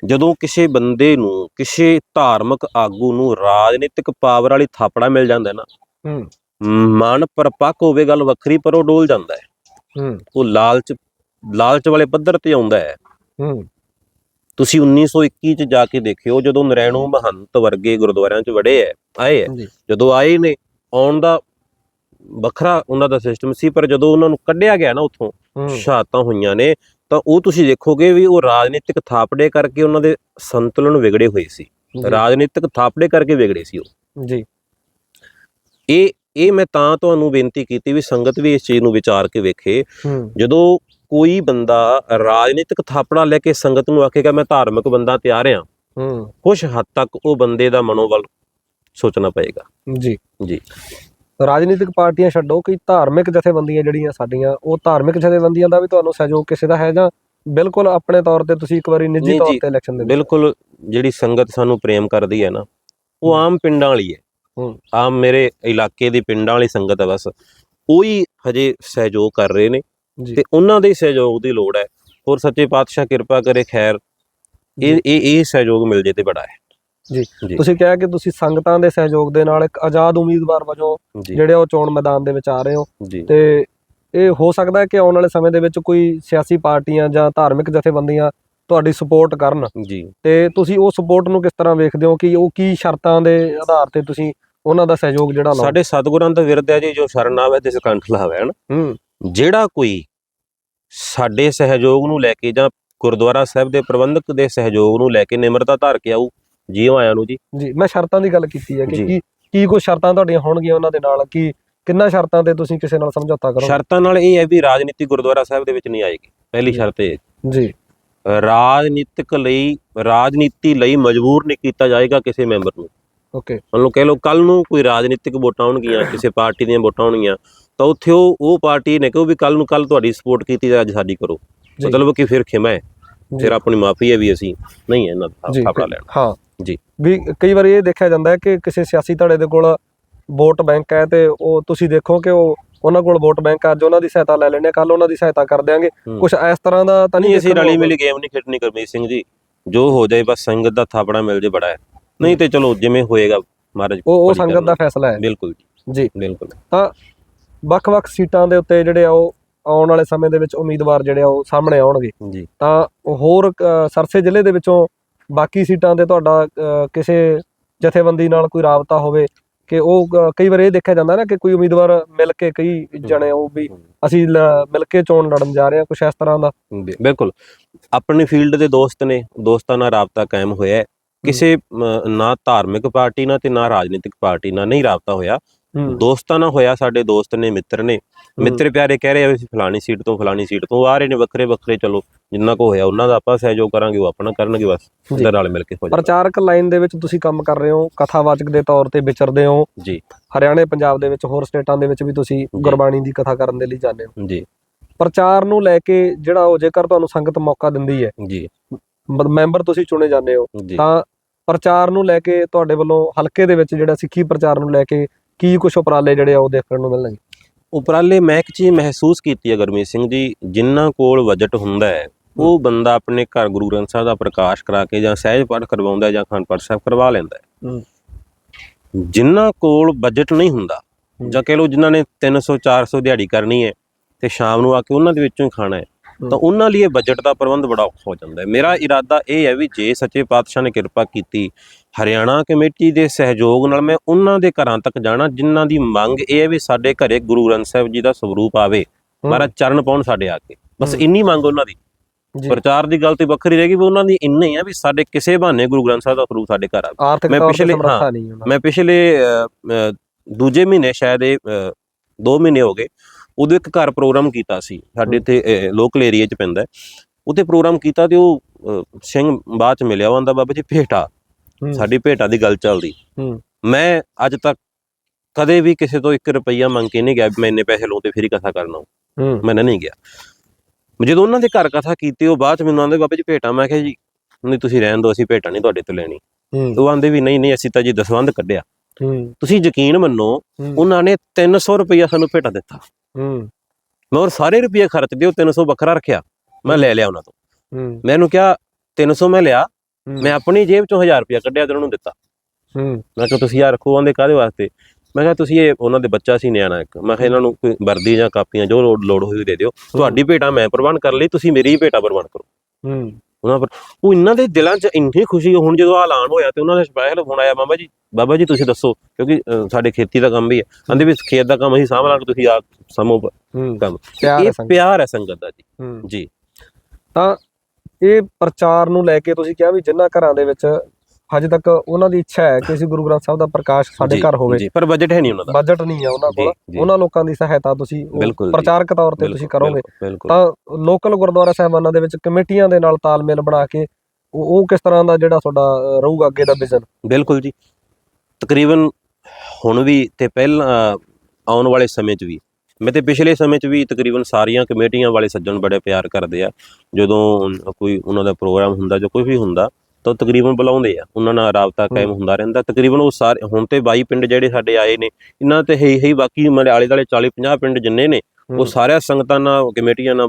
ਜਦੋਂ ਕਿਸੇ ਬੰਦੇ ਨੂੰ ਕਿਸੇ ਧਾਰਮਿਕ ਆਗੂ ਨੂੰ ਰਾਜਨੀਤਿਕ ਪਾਵਰ ਵਾਲੀ ਥਾਪੜਾ ਮਿਲ ਜਾਂਦਾ ਹੈ ਨਾ ਹੂੰ। ਮਨ ਪਰਪੱਕ ਹੋਵੇ ਗੱਲ ਵੱਖਰੀ ਪਰ ਉਹ ਡੋਲ ਜਾਂਦਾ ਹੈ। ਹੂੰ। ਉਹ ਲਾਲਚ ਲਾਲਚ ਵਾਲੇ ਪੱਧਰ ਤੇ ਆਉਂਦਾ ਹੈ। ਹੂੰ। ਤੁਸੀਂ 1921 ਚ ਜਾ ਕੇ ਦੇਖਿਓ ਜਦੋਂ ਨਰੈਣੂ ਮਹੰਤ ਵਰਗੇ ਗੁਰਦੁਆਰਿਆਂ ਚ ਵੜੇ ਐ ਆਏ ਐ ਜਦੋਂ ਆਏ ਨੇ ਆਉਣ ਦਾ ਵੱਖਰਾ ਉਹਨਾਂ ਦਾ ਸਿਸਟਮ ਸੀ ਪਰ ਜਦੋਂ ਉਹਨਾਂ ਨੂੰ ਕੱਢਿਆ ਗਿਆ ਨਾ ਉੱਥੋਂ ਸ਼ਹਾਦਤਾਂ ਹੋਈਆਂ ਨੇ ਤਾਂ ਉਹ ਤੁਸੀਂ ਦੇਖੋਗੇ ਵੀ ਉਹ ਰਾਜਨੀਤਿਕ ਥਾਪੜੇ ਕਰਕੇ ਉਹਨਾਂ ਦੇ ਸੰਤੁਲਨ ਵਿਗੜੇ ਹੋਏ ਸੀ। ਰਾਜਨੀਤਿਕ ਥਾਪੜੇ ਕਰਕੇ ਵਿਗੜੇ ਸੀ ਉਹ। ਜੀ। ਇਹ ਇਹ ਮੈਂ ਤਾਂ ਤੁਹਾਨੂੰ ਬੇਨਤੀ ਕੀਤੀ ਵੀ ਸੰਗਤ ਵੀ ਇਸ ਚੀਜ਼ ਨੂੰ ਵਿਚਾਰ ਕੇ ਵੇਖੇ। ਜਦੋਂ ਕੋਈ ਬੰਦਾ ਰਾਜਨੀਤਿਕ ਥਾਪੜਾ ਲੈ ਕੇ ਸੰਗਤ ਨੂੰ ਆਖੇਗਾ ਮੈਂ ਧਾਰਮਿਕ ਬੰਦਾ ਤਿਆਰ ਆ ਹੂੰ। ਕੁਝ ਹੱਦ ਤੱਕ ਉਹ ਬੰਦੇ ਦਾ ਮਨੋਬਲ ਸੋਚਣਾ ਪਏਗਾ। ਜੀ। ਜੀ। ਰਾਜਨੀਤਿਕ ਪਾਰਟੀਆਂ ਛੱਡੋ ਕਿ ਧਾਰਮਿਕ ਜਥੇਬੰਦੀਆਂ ਜਿਹੜੀਆਂ ਸਾਡੀਆਂ ਉਹ ਧਾਰਮਿਕ ਜਥੇਬੰਦੀਆਂ ਦਾ ਵੀ ਤੁਹਾਨੂੰ ਸਹਿਯੋਗ ਕਿਸੇ ਦਾ ਹੈ ਜਾਂ ਬਿਲਕੁਲ ਆਪਣੇ ਤੌਰ ਤੇ ਤੁਸੀਂ ਇੱਕ ਵਾਰੀ ਨਿੱਜੀ ਤੌਰ ਤੇ ਇਲੈਕਸ਼ਨ ਦੇ ਬਿਲਕੁਲ ਜਿਹੜੀ ਸੰਗਤ ਸਾਨੂੰ ਪ੍ਰੇਮ ਕਰਦੀ ਹੈ ਨਾ ਉਹ। ਆਮ ਪਿੰਡਾਂ ਵਾਲੀ ਹੈ। ਆਮ ਮੇਰੇ ਇਲਾਕੇ ਦੀ ਪਿੰਡਾਂ ਵਾਲੀ ਸੰਗਤ ਹੈ ਬਸ। ਉਹੀ ਹਜੇ ਸਹਿਯੋਗ ਕਰ ਰਹੇ ਨੇ ਤੇ ਉਹਨਾਂ ਦੇ ਸਹਿਯੋਗ ਦੀ ਲੋੜ ਹੈ। ਹੋਰ ਸੱਚੇ ਪਾਤਸ਼ਾਹ ਕਿਰਪਾ ਕਰੇ ਖੈਰ ਇਹ ਇਹ ਇਹ ਸਹਿਯੋਗ ਮਿਲ ਜੇ ਤੇ ਬੜਾ ਹੈ। ਜੀ। ਤੁਸੀਂ ਕਿਹਾ ਕਿ ਤੁਸੀਂ ਸੰਗਤਾਂ ਦੇ ਸਹਿਯੋਗ ਦੇ ਨਾਲ ਇੱਕ ਆਜ਼ਾਦ ਉਮੀਦਵਾਰ ਵਜੋਂ ਜਿਹੜੇ ਉਹ ਚੋਣ ਮੈਦਾਨ ਦੇ ਵਿੱਚ ਆ ਰਹੇ ਹੋ। ਤੇ ਇਹ ਹੋ ਸਕਦਾ ਹੈ ਕਿ ਆਉਣ ਵਾਲੇ ਸਮੇਂ ਦੇ ਵਿੱਚ ਕੋਈ ਸਿਆਸੀ ਪਾਰਟੀਆਂ ਜਾਂ ਧਾਰਮਿਕ ਜਥੇਬੰਦੀਆਂ ਤੁਹਾਡੀ ਸਪੋਰਟ ਕਰਨ? ਜੀ। ਤੇ ਤੁਸੀਂ ਉਹ ਸਪੋਰਟ ਨੂੰ ਕਿਸ ਤਰ੍ਹਾਂ ਵੇਖਦੇ ਹੋ ਕਿ ਉਹ ਕੀ ਸ਼ਰਤਾਂ ਦੇ ਆਧਾਰ ਤੇ ਤੁਸੀਂ ਉਹਨਾਂ ਦਾ ਸਹਿਯੋਗ ਜਿਹੜਾ ਲਾਓ? ਸਾਡੇ ਸਤਿਗੁਰਾਂ ਦਾ ਵਿਰਦ ਹੈ ਜੀ ਜੋ ਸ਼ਰਨ ਆਵੇ ਤੇ ਸਕੰਠ ਲਾਵੇ ਹਨ? ਜਿਹੜਾ ਕੋਈ ਸਾਡੇ ਸਹਿਯੋਗ ਨੂੰ ਲੈ ਕੇ ਜਾਂ ਗੁਰਦੁਆਰਾ ਸਾਹਿਬ ਦੇ ਪ੍ਰਬੰਧਕ ਦੇ ਸਹਿਯੋਗ ਨੂੰ ਲੈ ਕੇ ਨਿਮਰਤਾ ਧਾਰ ਕੇ ਆਊ ਜੀਓ ਆਇਆਂ ਨੂੰ ਜੀ। ਜੀ ਮੈਂ ਸ਼ਰਤਾਂ ਦੀ ਗੱਲ ਕੀਤੀ ਹੈ ਕਿ। ਕੀ ਕੀ ਕੋਈ ਸ਼ਰਤਾਂ ਤੁਹਾਡੀਆਂ ਹੋਣਗੀਆਂ ਉਹਨਾਂ ਦੇ ਨਾਲ? ਕਿ ਕਿੰਨਾ ਸ਼ਰਤਾਂ ਤੇ ਤੁਸੀਂ ਕਿਸੇ ਨਾਲ ਸਮਝੌਤਾ ਕਰੋ ਸ਼ਰਤਾਂ ਨਾਲ ਇਹ ਹੈ ਵੀ ਰਾਜਨੀਤੀ ਗੁਰਦੁਆਰਾ ਸਾਹਿਬ ਦੇ ਵਿੱਚ ਨਹੀਂ ਆਏਗੀ। ਪਹਿਲੀ। ਸ਼ਰਤ ਇਹ। ਜੀ। ਰਾਜਨੀਤਿਕ ਲਈ ਰਾਜਨੀਤੀ ਲਈ ਮਜਬੂਰ ਨਹੀਂ ਕੀਤਾ ਜਾਏਗਾ ਕਿਸੇ ਮੈਂਬਰ ਨੂੰ। ਓਕੇ। ਮੰਨ ਲਓ ਕਹਿ ਲਓ ਕੱਲ ਨੂੰ ਕੋਈ ਰਾਜਨੀਤਿਕ ਵੋਟਾਂ ਆਉਣਗੀਆਂ ਕਿਸੇ ਪਾਰਟੀ ਦੀਆਂ ਵੋਟਾਂ ਆਉਣਗੀਆਂ ਤਾਂ ਉੱਥੇ ਉਹ ਉਹ ਪਾਰਟੀ ਨੇ ਕਹੋ ਵੀ ਕੱਲ ਨੂੰ ਕੱਲ ਤੁਹਾਡੀ ਸਪੋਰਟ ਕੀਤੀ ਤੇ ਅੱਜ ਸਾਡੀ ਕਰੋ। ਮਤਲਬ ਕਿ ਫਿਰ ਖਿਮਾ ਹੈ। ਫਿਰ ਆਪਣੀ ਮਾਫੀ ਹੈ ਵੀ ਅਸੀਂ ਨਹੀਂ ਇਹਨਾਂ ਦਾ ਜੀ। ਥਾਪੜਾ ਲੈਣਾ। ਹਾਂ। ਜੀ। ਵੀ ਕਈ ਵਾਰੀ ਇਹ ਦੇਖਿਆ ਜਾਂਦਾ ਹੈ ਕਿ ਕਿਸੇ ਸਿਆਸੀ ਧੜੇ ਦੇ ਕੋਲ ਵੋਟ ਬੈਂਕ ਹੈ ਤੇ ਉਹ ਤੁਸੀਂ ਦੇਖੋ ਕਿ ਉਹ ਉਹਨਾਂ ਕੋਲ ਵੋਟ ਬੈਂਕ ਅੱਜ ਉਹਨਾਂ ਦੀ ਸਹਾਇਤਾ ਲੈ ਲੈਣੇ ਕੱਲ ਉਹਨਾਂ ਦੀ ਸਹਾਇਤਾ ਕਰ ਦਿਆਂਗੇ। ਕੁਝ ਇਸ ਤਰ੍ਹਾਂ ਦਾ ਤਾਂ ਨਹੀਂ ਅਸੀਂ ਰਲੀ ਮਿਲੀ ਗੇਮ ਨਹੀਂ ਖੇਡਣੀ ਗੁਰਮੀਤ ਸਿੰਘ ਜੀ। ਜੋ ਹੋ ਜਾਏ ਬਸ ਸੰਗਤ ਦਾ ਥਾਪੜਾ ਮਿਲ ਜੇ ਬੜਾ ਹੈ। ਨਹੀਂ ਤੇ ਚਲੋ ਜਿਵੇਂ ਹੋਏਗਾ ਮਹਾਰਾਜ ਉਹ ਉਹ ਸੰਗਤ। ਦਾ ਫੈਸਲਾ ਹੈ। ਬਿਲਕੁਲ ਜੀ। ਬਿਲਕੁਲ। ਤਾਂ ਵੱਖ-ਵੱਖ ਸੀਟਾਂ ਦੇ ਉੱਤੇ ਜਿਹੜੇ ਆ ਉਹ ਆਉਣ ਵਾਲੇ ਸਮੇਂ ਦੇ ਵਿੱਚ ਉਮੀਦਵਾਰ ਜਿਹੜੇ ਆ ਉਹ ਸਾਹਮਣੇ ਆਉਣਗੇ। ਜੀ। ਤਾਂ ਹੋਰ ਸਰਸੇ ਜ਼ਿਲ੍ਹੇ ਦੇ ਵਿੱਚੋਂ ਬਾਕੀ ਸੀਟਾਂ ਤੇ ਤੁਹਾਡਾ ਕਿਸੇ ਜਥੇਬੰਦੀ ਨਾਲ ਕੋਈ ਰਾਬਤਾ ਹੋਵੇ ਕਿ ਉਹ ਕਈ ਵਾਰ ਇਹ ਦੇਖਿਆ ਜਾਂਦਾ ਨਾ ਕਿ ਕੋਈ ਉਮੀਦਵਾਰ ਮਿਲ ਕੇ ਕਈ ਜਣੇ ਉਹ ਵੀ ਅਸੀਂ ਮਿਲ ਕੇ ਚੋਣ ਲੜਨ ਜਾ ਰਹੇ ਹਾਂ ਕੁਝ ਇਸ ਤਰ੍ਹਾਂ ਦਾ। ਬਿਲਕੁਲ। ਆਪਣੀ ਫੀਲਡ ਦੇ ਦੋਸਤ ਨੇ, ਦੋਸਤਾਂ ਨਾਲ ਰਾਬਤਾ ਕਾਇਮ ਹੋਇਆ ਹੈ। ਕਿਸੇ ਨਾ ਧਾਰਮਿਕ ਪਾਰਟੀ ਨਾਲ ਤੇ ਨਾ ਰਾਜਨੀਤਿਕ ਪਾਰਟੀ ਨਾਲ ਨਹੀਂ ਰਾਬਤਾ ਹੋਇਆ। ਦੋਸਤਾਂ ਨਾਲ ਹੋਇਆ ਸਾਡੇ ਦੋਸਤ ਨੇ ਮਿੱਤਰ ਨੇ। ਮਿੱਤਰ ਪਿਆਰੇ ਕਹਿ ਰਹੇ ਆ ਅਸੀਂ ਫਲਾਣੀ ਸੀਟ ਤੋਂ ਫਲਾਣੀ ਸੀਟ ਤੋਂ ਆ ਰਹੇ ਨੇ ਵੱਖਰੇ ਵੱਖਰੇ ਚਲੋ ਜਿੰਨਾ ਕੋ ਹੋਇਆ ਉਹਨਾਂ ਦਾ ਆਪਾਂ ਸਹਿਯੋਗ ਕਰਾਂਗੇ ਉਹ ਆਪਣਾ ਕਰਨਗੇ ਬਸ। ਉਹਦੇ ਨਾਲ ਮਿਲ ਕੇ ਹੋ ਜਾਏਗਾ ਪ੍ਰਚਾਰਕ ਲਾਈਨ ਦੇ ਵਿੱਚ ਤੁਸੀਂ ਕੰਮ ਕਰ ਰਹੇ ਹੋ ਕਥਾਵਾਚਕ ਦੇ ਤੌਰ ਤੇ ਵਿਚਰਦੇ ਹੋ। ਜੀ। ਹਰਿਆਣੇ ਪੰਜਾਬ ਦੇ ਵਿੱਚ ਹੋਰ ਸਟੇਟਾਂ ਦੇ ਵਿੱਚ ਵੀ ਤੁਸੀਂ ਗੁਰਬਾਣੀ ਦੀ ਕਥਾ ਕਰਨ ਦੇ ਲਈ ਜਾਂਦੇ ਹੋ। ਜੀ। ਪ੍ਰਚਾਰ ਨੂੰ ਲੈ ਕੇ ਜਿਹੜਾ ਉਹ ਜੇਕਰ ਤੁਹਾਨੂੰ ਸੰਗਤ ਮੌਕਾ ਦਿੰਦੀ ਹੈ ਜੀ। ਮੈਂਬਰ ਤੁਸੀਂ ਚੁਣੇ ਜਾਂਦੇ ਹੋ ਤਾਂ ਪ੍ਰਚਾਰ ਨੂੰ ਲੈ ਕੇ ਤੁਹਾਡੇ ਵੱਲੋਂ ਹਲਕੇ ਦੇ ਵਿੱਚ ਜਿਹੜਾ ਸਿੱਖੀ ਪ੍ਰਚਾਰ ਨੂੰ ਲੈ ਕੇ ਕੀ ਕੁਝ ਉਪਰਾਲੇ ਜਿਹੜੇ ਆ ਉਹ ਦੇਖਣ ਨੂੰ ਮਿਲਣਗੇ ਉਪਰਾਲੇ ਮੈਂ ਇੱਕ ਚੀਜ਼ ਮਹਿਸੂਸ ਕੀਤੀ ਹੈ ਗੁਰਮੀਤ ਸਿੰਘ ਜੀ ਜਿਨ੍ਹਾਂ ਕੋਲ ਬਜਟ ਹੁੰਦਾ ਹੈ ਉਹ ਬੰਦਾ ਆਪਣੇ ਘਰ ਗੁਰੂ ਗ੍ਰੰਥ ਸਾਹਿਬ ਦਾ ਪ੍ਰਕਾਸ਼ ਕਰਾ ਕੇ ਜਾਂ ਸਹਿਜ ਪਾਠ ਕਰਵਾਉਂਦਾ ਜਾਂ ਅਖੰਡ ਪਾਠ ਸਾਹਿਬ ਕਰਵਾ ਲੈਂਦਾ ਹੈ। ਜਿਨ੍ਹਾਂ ਕੋਲ ਬਜਟ ਨਹੀਂ ਹੁੰਦਾ। ਜਾਂ ਕਹਿ ਲਓ ਜਿਨ੍ਹਾਂ ਨੇ 300 400 ਦਿਹਾੜੀ ਕਰਨੀ ਹੈ ਤੇ ਸ਼ਾਮ ਨੂੰ ਆ ਕੇ ਉਹਨਾਂ ਦੇ ਵਿੱਚੋਂ ਖਾਣਾ ਹੈ ਹੂੰ। ਤਾਂ ਉਹਨਾਂ ਲਈ ਇਹ ਬਜਟ ਦਾ ਪ੍ਰਬੰਧ ਬੜਾ ਔਖਾ ਹੋ ਜਾਂਦਾ ਹੈ ਮੇਰਾ ਇਰਾਦਾ ਇਹ ਹੈ ਵੀ ਜੇ ਸੱਚੇ ਪਾਤਸ਼ਾਹ ਨੇ ਕਿਰਪਾ ਕੀਤੀ ਹਰਿਆਣਾ ਕਮੇਟੀ ਦੇ ਸਹਿਯੋਗ ਨਾਲ ਮੈਂ ਉਹਨਾਂ ਦੇ ਘਰਾਂ ਤੱਕ ਜਾਣਾ ਜਿਨ੍ਹਾਂ ਦੀ ਮੰਗ ਇਹ ਹੈ ਵੀ ਸਾਡੇ ਘਰੇ ਗੁਰੂ ਗ੍ਰੰਥ ਸਾਹਿਬ ਜੀ ਦਾ ਸਰੂਪ ਆਵੇ। ਮਹਾਰਾਜ ਚਰਨ ਪਾਉਣ ਸਾਡੇ ਆ ਕੇ ਬਸ। ਇੰਨੀ ਮੰਗ ਉਹਨਾਂ ਦੀ ਪ੍ਰਚਾਰ ਦੀ ਗੱਲ ਤੇ ਵੱਖਰੀ ਰਹੇਗੀ ਵੀ ਉਹਨਾਂ ਦੀ ਇੰਨਾ ਹੀ ਆ ਵੀ ਸਾਡੇ ਕਿਸੇ ਬਹਾਨੇ ਗੁਰੂ ਗ੍ਰੰਥ ਸਾਹਿਬ ਦਾ ਸਰੂਪ ਸਾਡੇ ਘਰ ਆਵੇ ਮੈਂ ਪਿਛਲੇ- ਹਾਂ, ਮੈਂ ਪਿਛਲੇ ਦੂਜੇ ਮਹੀਨੇ ਸ਼ਾਇਦ ਇਹ 2 ਮਹੀਨੇ ਹੋ ਗਏ ਉਦੋਂ ਇੱਕ ਘਰ ਪ੍ਰੋਗਰਾਮ ਕੀਤਾ ਸੀ ਸਾਡੇ ਇੱਥੇ ਲੋਕਲ ਏਰੀਆ 'ਚ ਪੈਂਦਾ। ਉੱਥੇ ਪ੍ਰੋਗਰਾਮ ਕੀਤਾ ਤੇ ਉਹ ਸਿੰਘ ਬਾਅਦ ਚ ਮਿਲਿਆ ਉਹ ਆਂਦਾ ਬਾਬਾ ਜੀ ਭੇਟਾ। ਸਾਡੀ ਭੇਟਾ ਦੀ ਗੱਲ ਚੱਲਦੀ। ਮੈਂ ਅੱਜ ਤੱਕ ਕਦੇ ਵੀ ਕਿਸੇ ਤੋਂ 1 ਰੁਪਈਆ ਮੰਗ ਕੇ ਨਹੀਂ ਗਿਆ ਵੀ ਮੈਂ ਇੰਨੇ ਪੈਸੇ ਲਵਾਂ ਤੇ ਫਿਰ ਹੀ ਕਥਾ ਕਰਨਾ ਮੈਂ ਨਹੀਂ ਗਿਆ। ਜਦੋਂ ਉਹਨਾਂ ਦੇ ਘਰ ਕਥਾ ਕੀਤੀ ਉਹ ਬਾਅਦ ਮੈਨੂੰ ਆਂਦੇ ਬਾਬਾ ਜੀ ਭੇਟਾ। ਮੈਂ ਕਿਹਾ ਜੀ ਨਹੀਂ ਤੁਸੀਂ ਰਹਿਣ ਦਿਓ ਅਸੀਂ ਭੇਟਾ ਨਹੀਂ ਤੁਹਾਡੇ ਤੋਂ ਲੈਣੀ। ਉਹ ਆਂਦੇ ਵੀ ਨਹੀਂ ਨਹੀਂ ਅਸੀਂ ਤਾਂ ਜੀ ਦਸਵੰਧ ਕੱਢਿਆ। ਤੁਸੀਂ ਯਕੀਨ ਮੰਨੋ ਉਹਨਾਂ ਨੇ 300 ਰੁਪਇਆ ਸਾਨੂੰ ਭੇਟਾ ਦਿੱਤਾ। ਮੈਂ ਉਹ ਸਾਰੇ ਰੁਪਏ ਖਰਚ ਦਿਓ 300 ਵੱਖਰਾ ਰੱਖਿਆ। ਮੈਂ ਲੈ ਲਿਆ ਉਹਨਾਂ ਤੋਂ। ਮੈਨੂੰ ਕਿਹਾ 300 ਮੈਂ ਲਿਆ। ਮੈਂ ਆਪਣੀ ਜੇਬ ਚੋਂ 1000 ਰੁਪਇਆ ਕੱਢਿਆ ਤੇ ਉਹਨਾਂ ਨੂੰ ਦਿੱਤਾ। ਹੂੰ। ਮੈਂ ਕਿਹਾ ਤੁਸੀਂ ਆ ਰੱਖੋ ਆਂਦੇ ਕਾਦੇ ਵਾਸਤੇ? ਮੈਂ ਕਿਹਾ ਤੁਸੀਂ ਇਹ ਉਹਨਾਂ ਦੇ ਬੱਚਾ ਸੀ ਨਿਆਣਾ ਇੱਕ। ਮੈਂ ਕਿਹਾ ਇਹਨਾਂ ਨੂੰ ਕੋਈ ਵਰਦੀ ਜਾਂ ਕਾਪੀਆਂ ਜੋ ਲੋੜ ਲੋੜ ਹੋਈ ਦੇ ਦਿਓ। ਤੁਹਾਡੀ ਭੇਟਾ ਮੈਂ ਪ੍ਰਬੰਧ ਕਰ ਲਈ ਤੁਸੀਂ ਮੇਰੀ ਭੇਟਾ ਪ੍ਰਬੰਧ ਕਰੋ। ਹੂੰ। ਉਹਨਾਂ ਪਰ ਉਹ ਇਹਨਾਂ ਦੇ ਦਿਲਾਂ 'ਚ ਇੰਨੀ ਖੁਸ਼ੀ ਹੁਣ ਜਦੋਂ ਐਲਾਨ ਹੋਇਆ ਤੇ ਉਹਨਾਂ ਦੇ ਸਪੈਸ਼ਲ ਫੋਨ ਆਇਆ ਬਾਬਾ ਜੀ ਬਾਬਾ ਜੀ ਤੁਸੀਂ ਦੱਸੋ ਕਿਉਂਕਿ ਸਾਡੇ ਖੇਤੀ ਦਾ ਕੰਮ ਵੀ ਹੈ ਕਹਿੰਦੇ ਵੀ ਖੇਤ ਦਾ ਕੰਮ ਅਸੀਂ ਸਾਂਭ ਲਾਂਗੇ ਤੁਸੀਂ ਆ ਸਮੋ ਕੰਮ। ਪਿਆਰ ਹੈ ਇਹ ਸੰਗਤ ਪਿਆਰ ਹੈ ਸੰਗਤ ਦਾ ਜੀ। ਜੀ। ਤਾਂ ਇਹ ਪ੍ਰਚਾਰ ਨੂੰ ਲੈ ਕੇ ਤੁਸੀਂ ਕਿਹਾ ਵੀ ਜਿਨ੍ਹਾਂ ਘਰਾਂ ਦੇ ਵਿੱਚ ਹਜੇ ਤੱਕ ਉਹਨਾਂ ਦੀ ਇੱਛਾ ਹੈ ਕਿ ਅਸੀਂ ਗੁਰੂ ਗ੍ਰੰਥ ਸਾਹਿਬ ਦਾ ਪ੍ਰਕਾਸ਼ ਸਾਡੇ ਘਰ ਹੋਵੇ। ਜੀ ਪਰ ਬਜਟ ਹੈ ਨਹੀਂ ਉਹਨਾਂ ਦਾ। ਬਜਟ ਨਹੀਂ ਹੈ ਉਹਨਾਂ ਕੋਲ। ਉਹਨਾਂ ਲੋਕਾਂ ਦੀ ਸਹਾਇਤਾ ਤੁਸੀਂ ਪ੍ਰਚਾਰਕ ਤੌਰ ਤੇ ਤੁਸੀਂ ਕਰੋਗੇ। ਤਾਂ ਲੋਕਲ ਗੁਰਦੁਆਰਾ ਸਾਹਿਬਾਨਾਂ ਦੇ ਵਿੱਚ ਕਮੇਟੀਆਂ ਦੇ ਨਾਲ ਤਾਲਮੇਲ ਬਣਾ ਕੇ ਉਹ ਕਿਸ ਤਰ੍ਹਾਂ ਦਾ ਜਿਹੜਾ ਤੁਹਾਡਾ ਰਹੂਗਾ ਅੱਗੇ ਦਾ ਵਿਜ਼ਨ ਬਿਲਕੁਲ ਜੀ। ਤਕਰੀਬਨ ਹੁਣ ਵੀ ਤੇ ਪਹਿਲਾਂ ਆਉਣ ਵਾਲੇ ਸਮੇਂ 'ਚ ਵੀ ਮੈਂ ਤੇ ਪਿਛਲੇ ਸਮੇਂ 'ਚ ਵੀ ਤਕਰੀਬਨ ਸਾਰੀਆਂ ਕਮੇਟੀਆਂ ਵਾਲੇ ਸੱਜਣ ਬੜੇ ਪਿਆਰ ਕਰਦੇ ਆ। ਜਦੋਂ ਕੋਈ ਉਹਨਾਂ ਦਾ ਪ੍ਰੋਗਰਾਮ ਹੁੰਦਾ ਜਾਂ ਕੋਈ ਵੀ ਹੁੰਦਾ ਤਾਂ ਤਕਰੀਬਨ ਬੁਲਾਉਂਦੇ ਆ। ਉਹਨਾਂ ਨਾਲ ਰਾਬਤਾ ਕਾਇਮ ਹੁੰਦਾ ਰਹਿੰਦਾ। ਤਕਰੀਬਨ ਉਹ ਸਾਰੇ ਹੁਣ ਤੇ 22 ਪਿੰਡ ਜਿਹੜੇ ਸਾਡੇ ਆਏ ਨੇ ਇਹਨਾਂ ਤੇ ਹੈ ਹੀ ਬਾਕੀ ਮਲੇ ਆਲੇ ਦਾਲੇ 40 50 ਪਿੰਡ ਜਿੰਨੇ ਨੇ ਉਹ। ਸਾਰਿਆਂ ਸੰਗਤਾਂ ਨਾਲ ਕਮੇਟੀਆਂ ਨਾਲ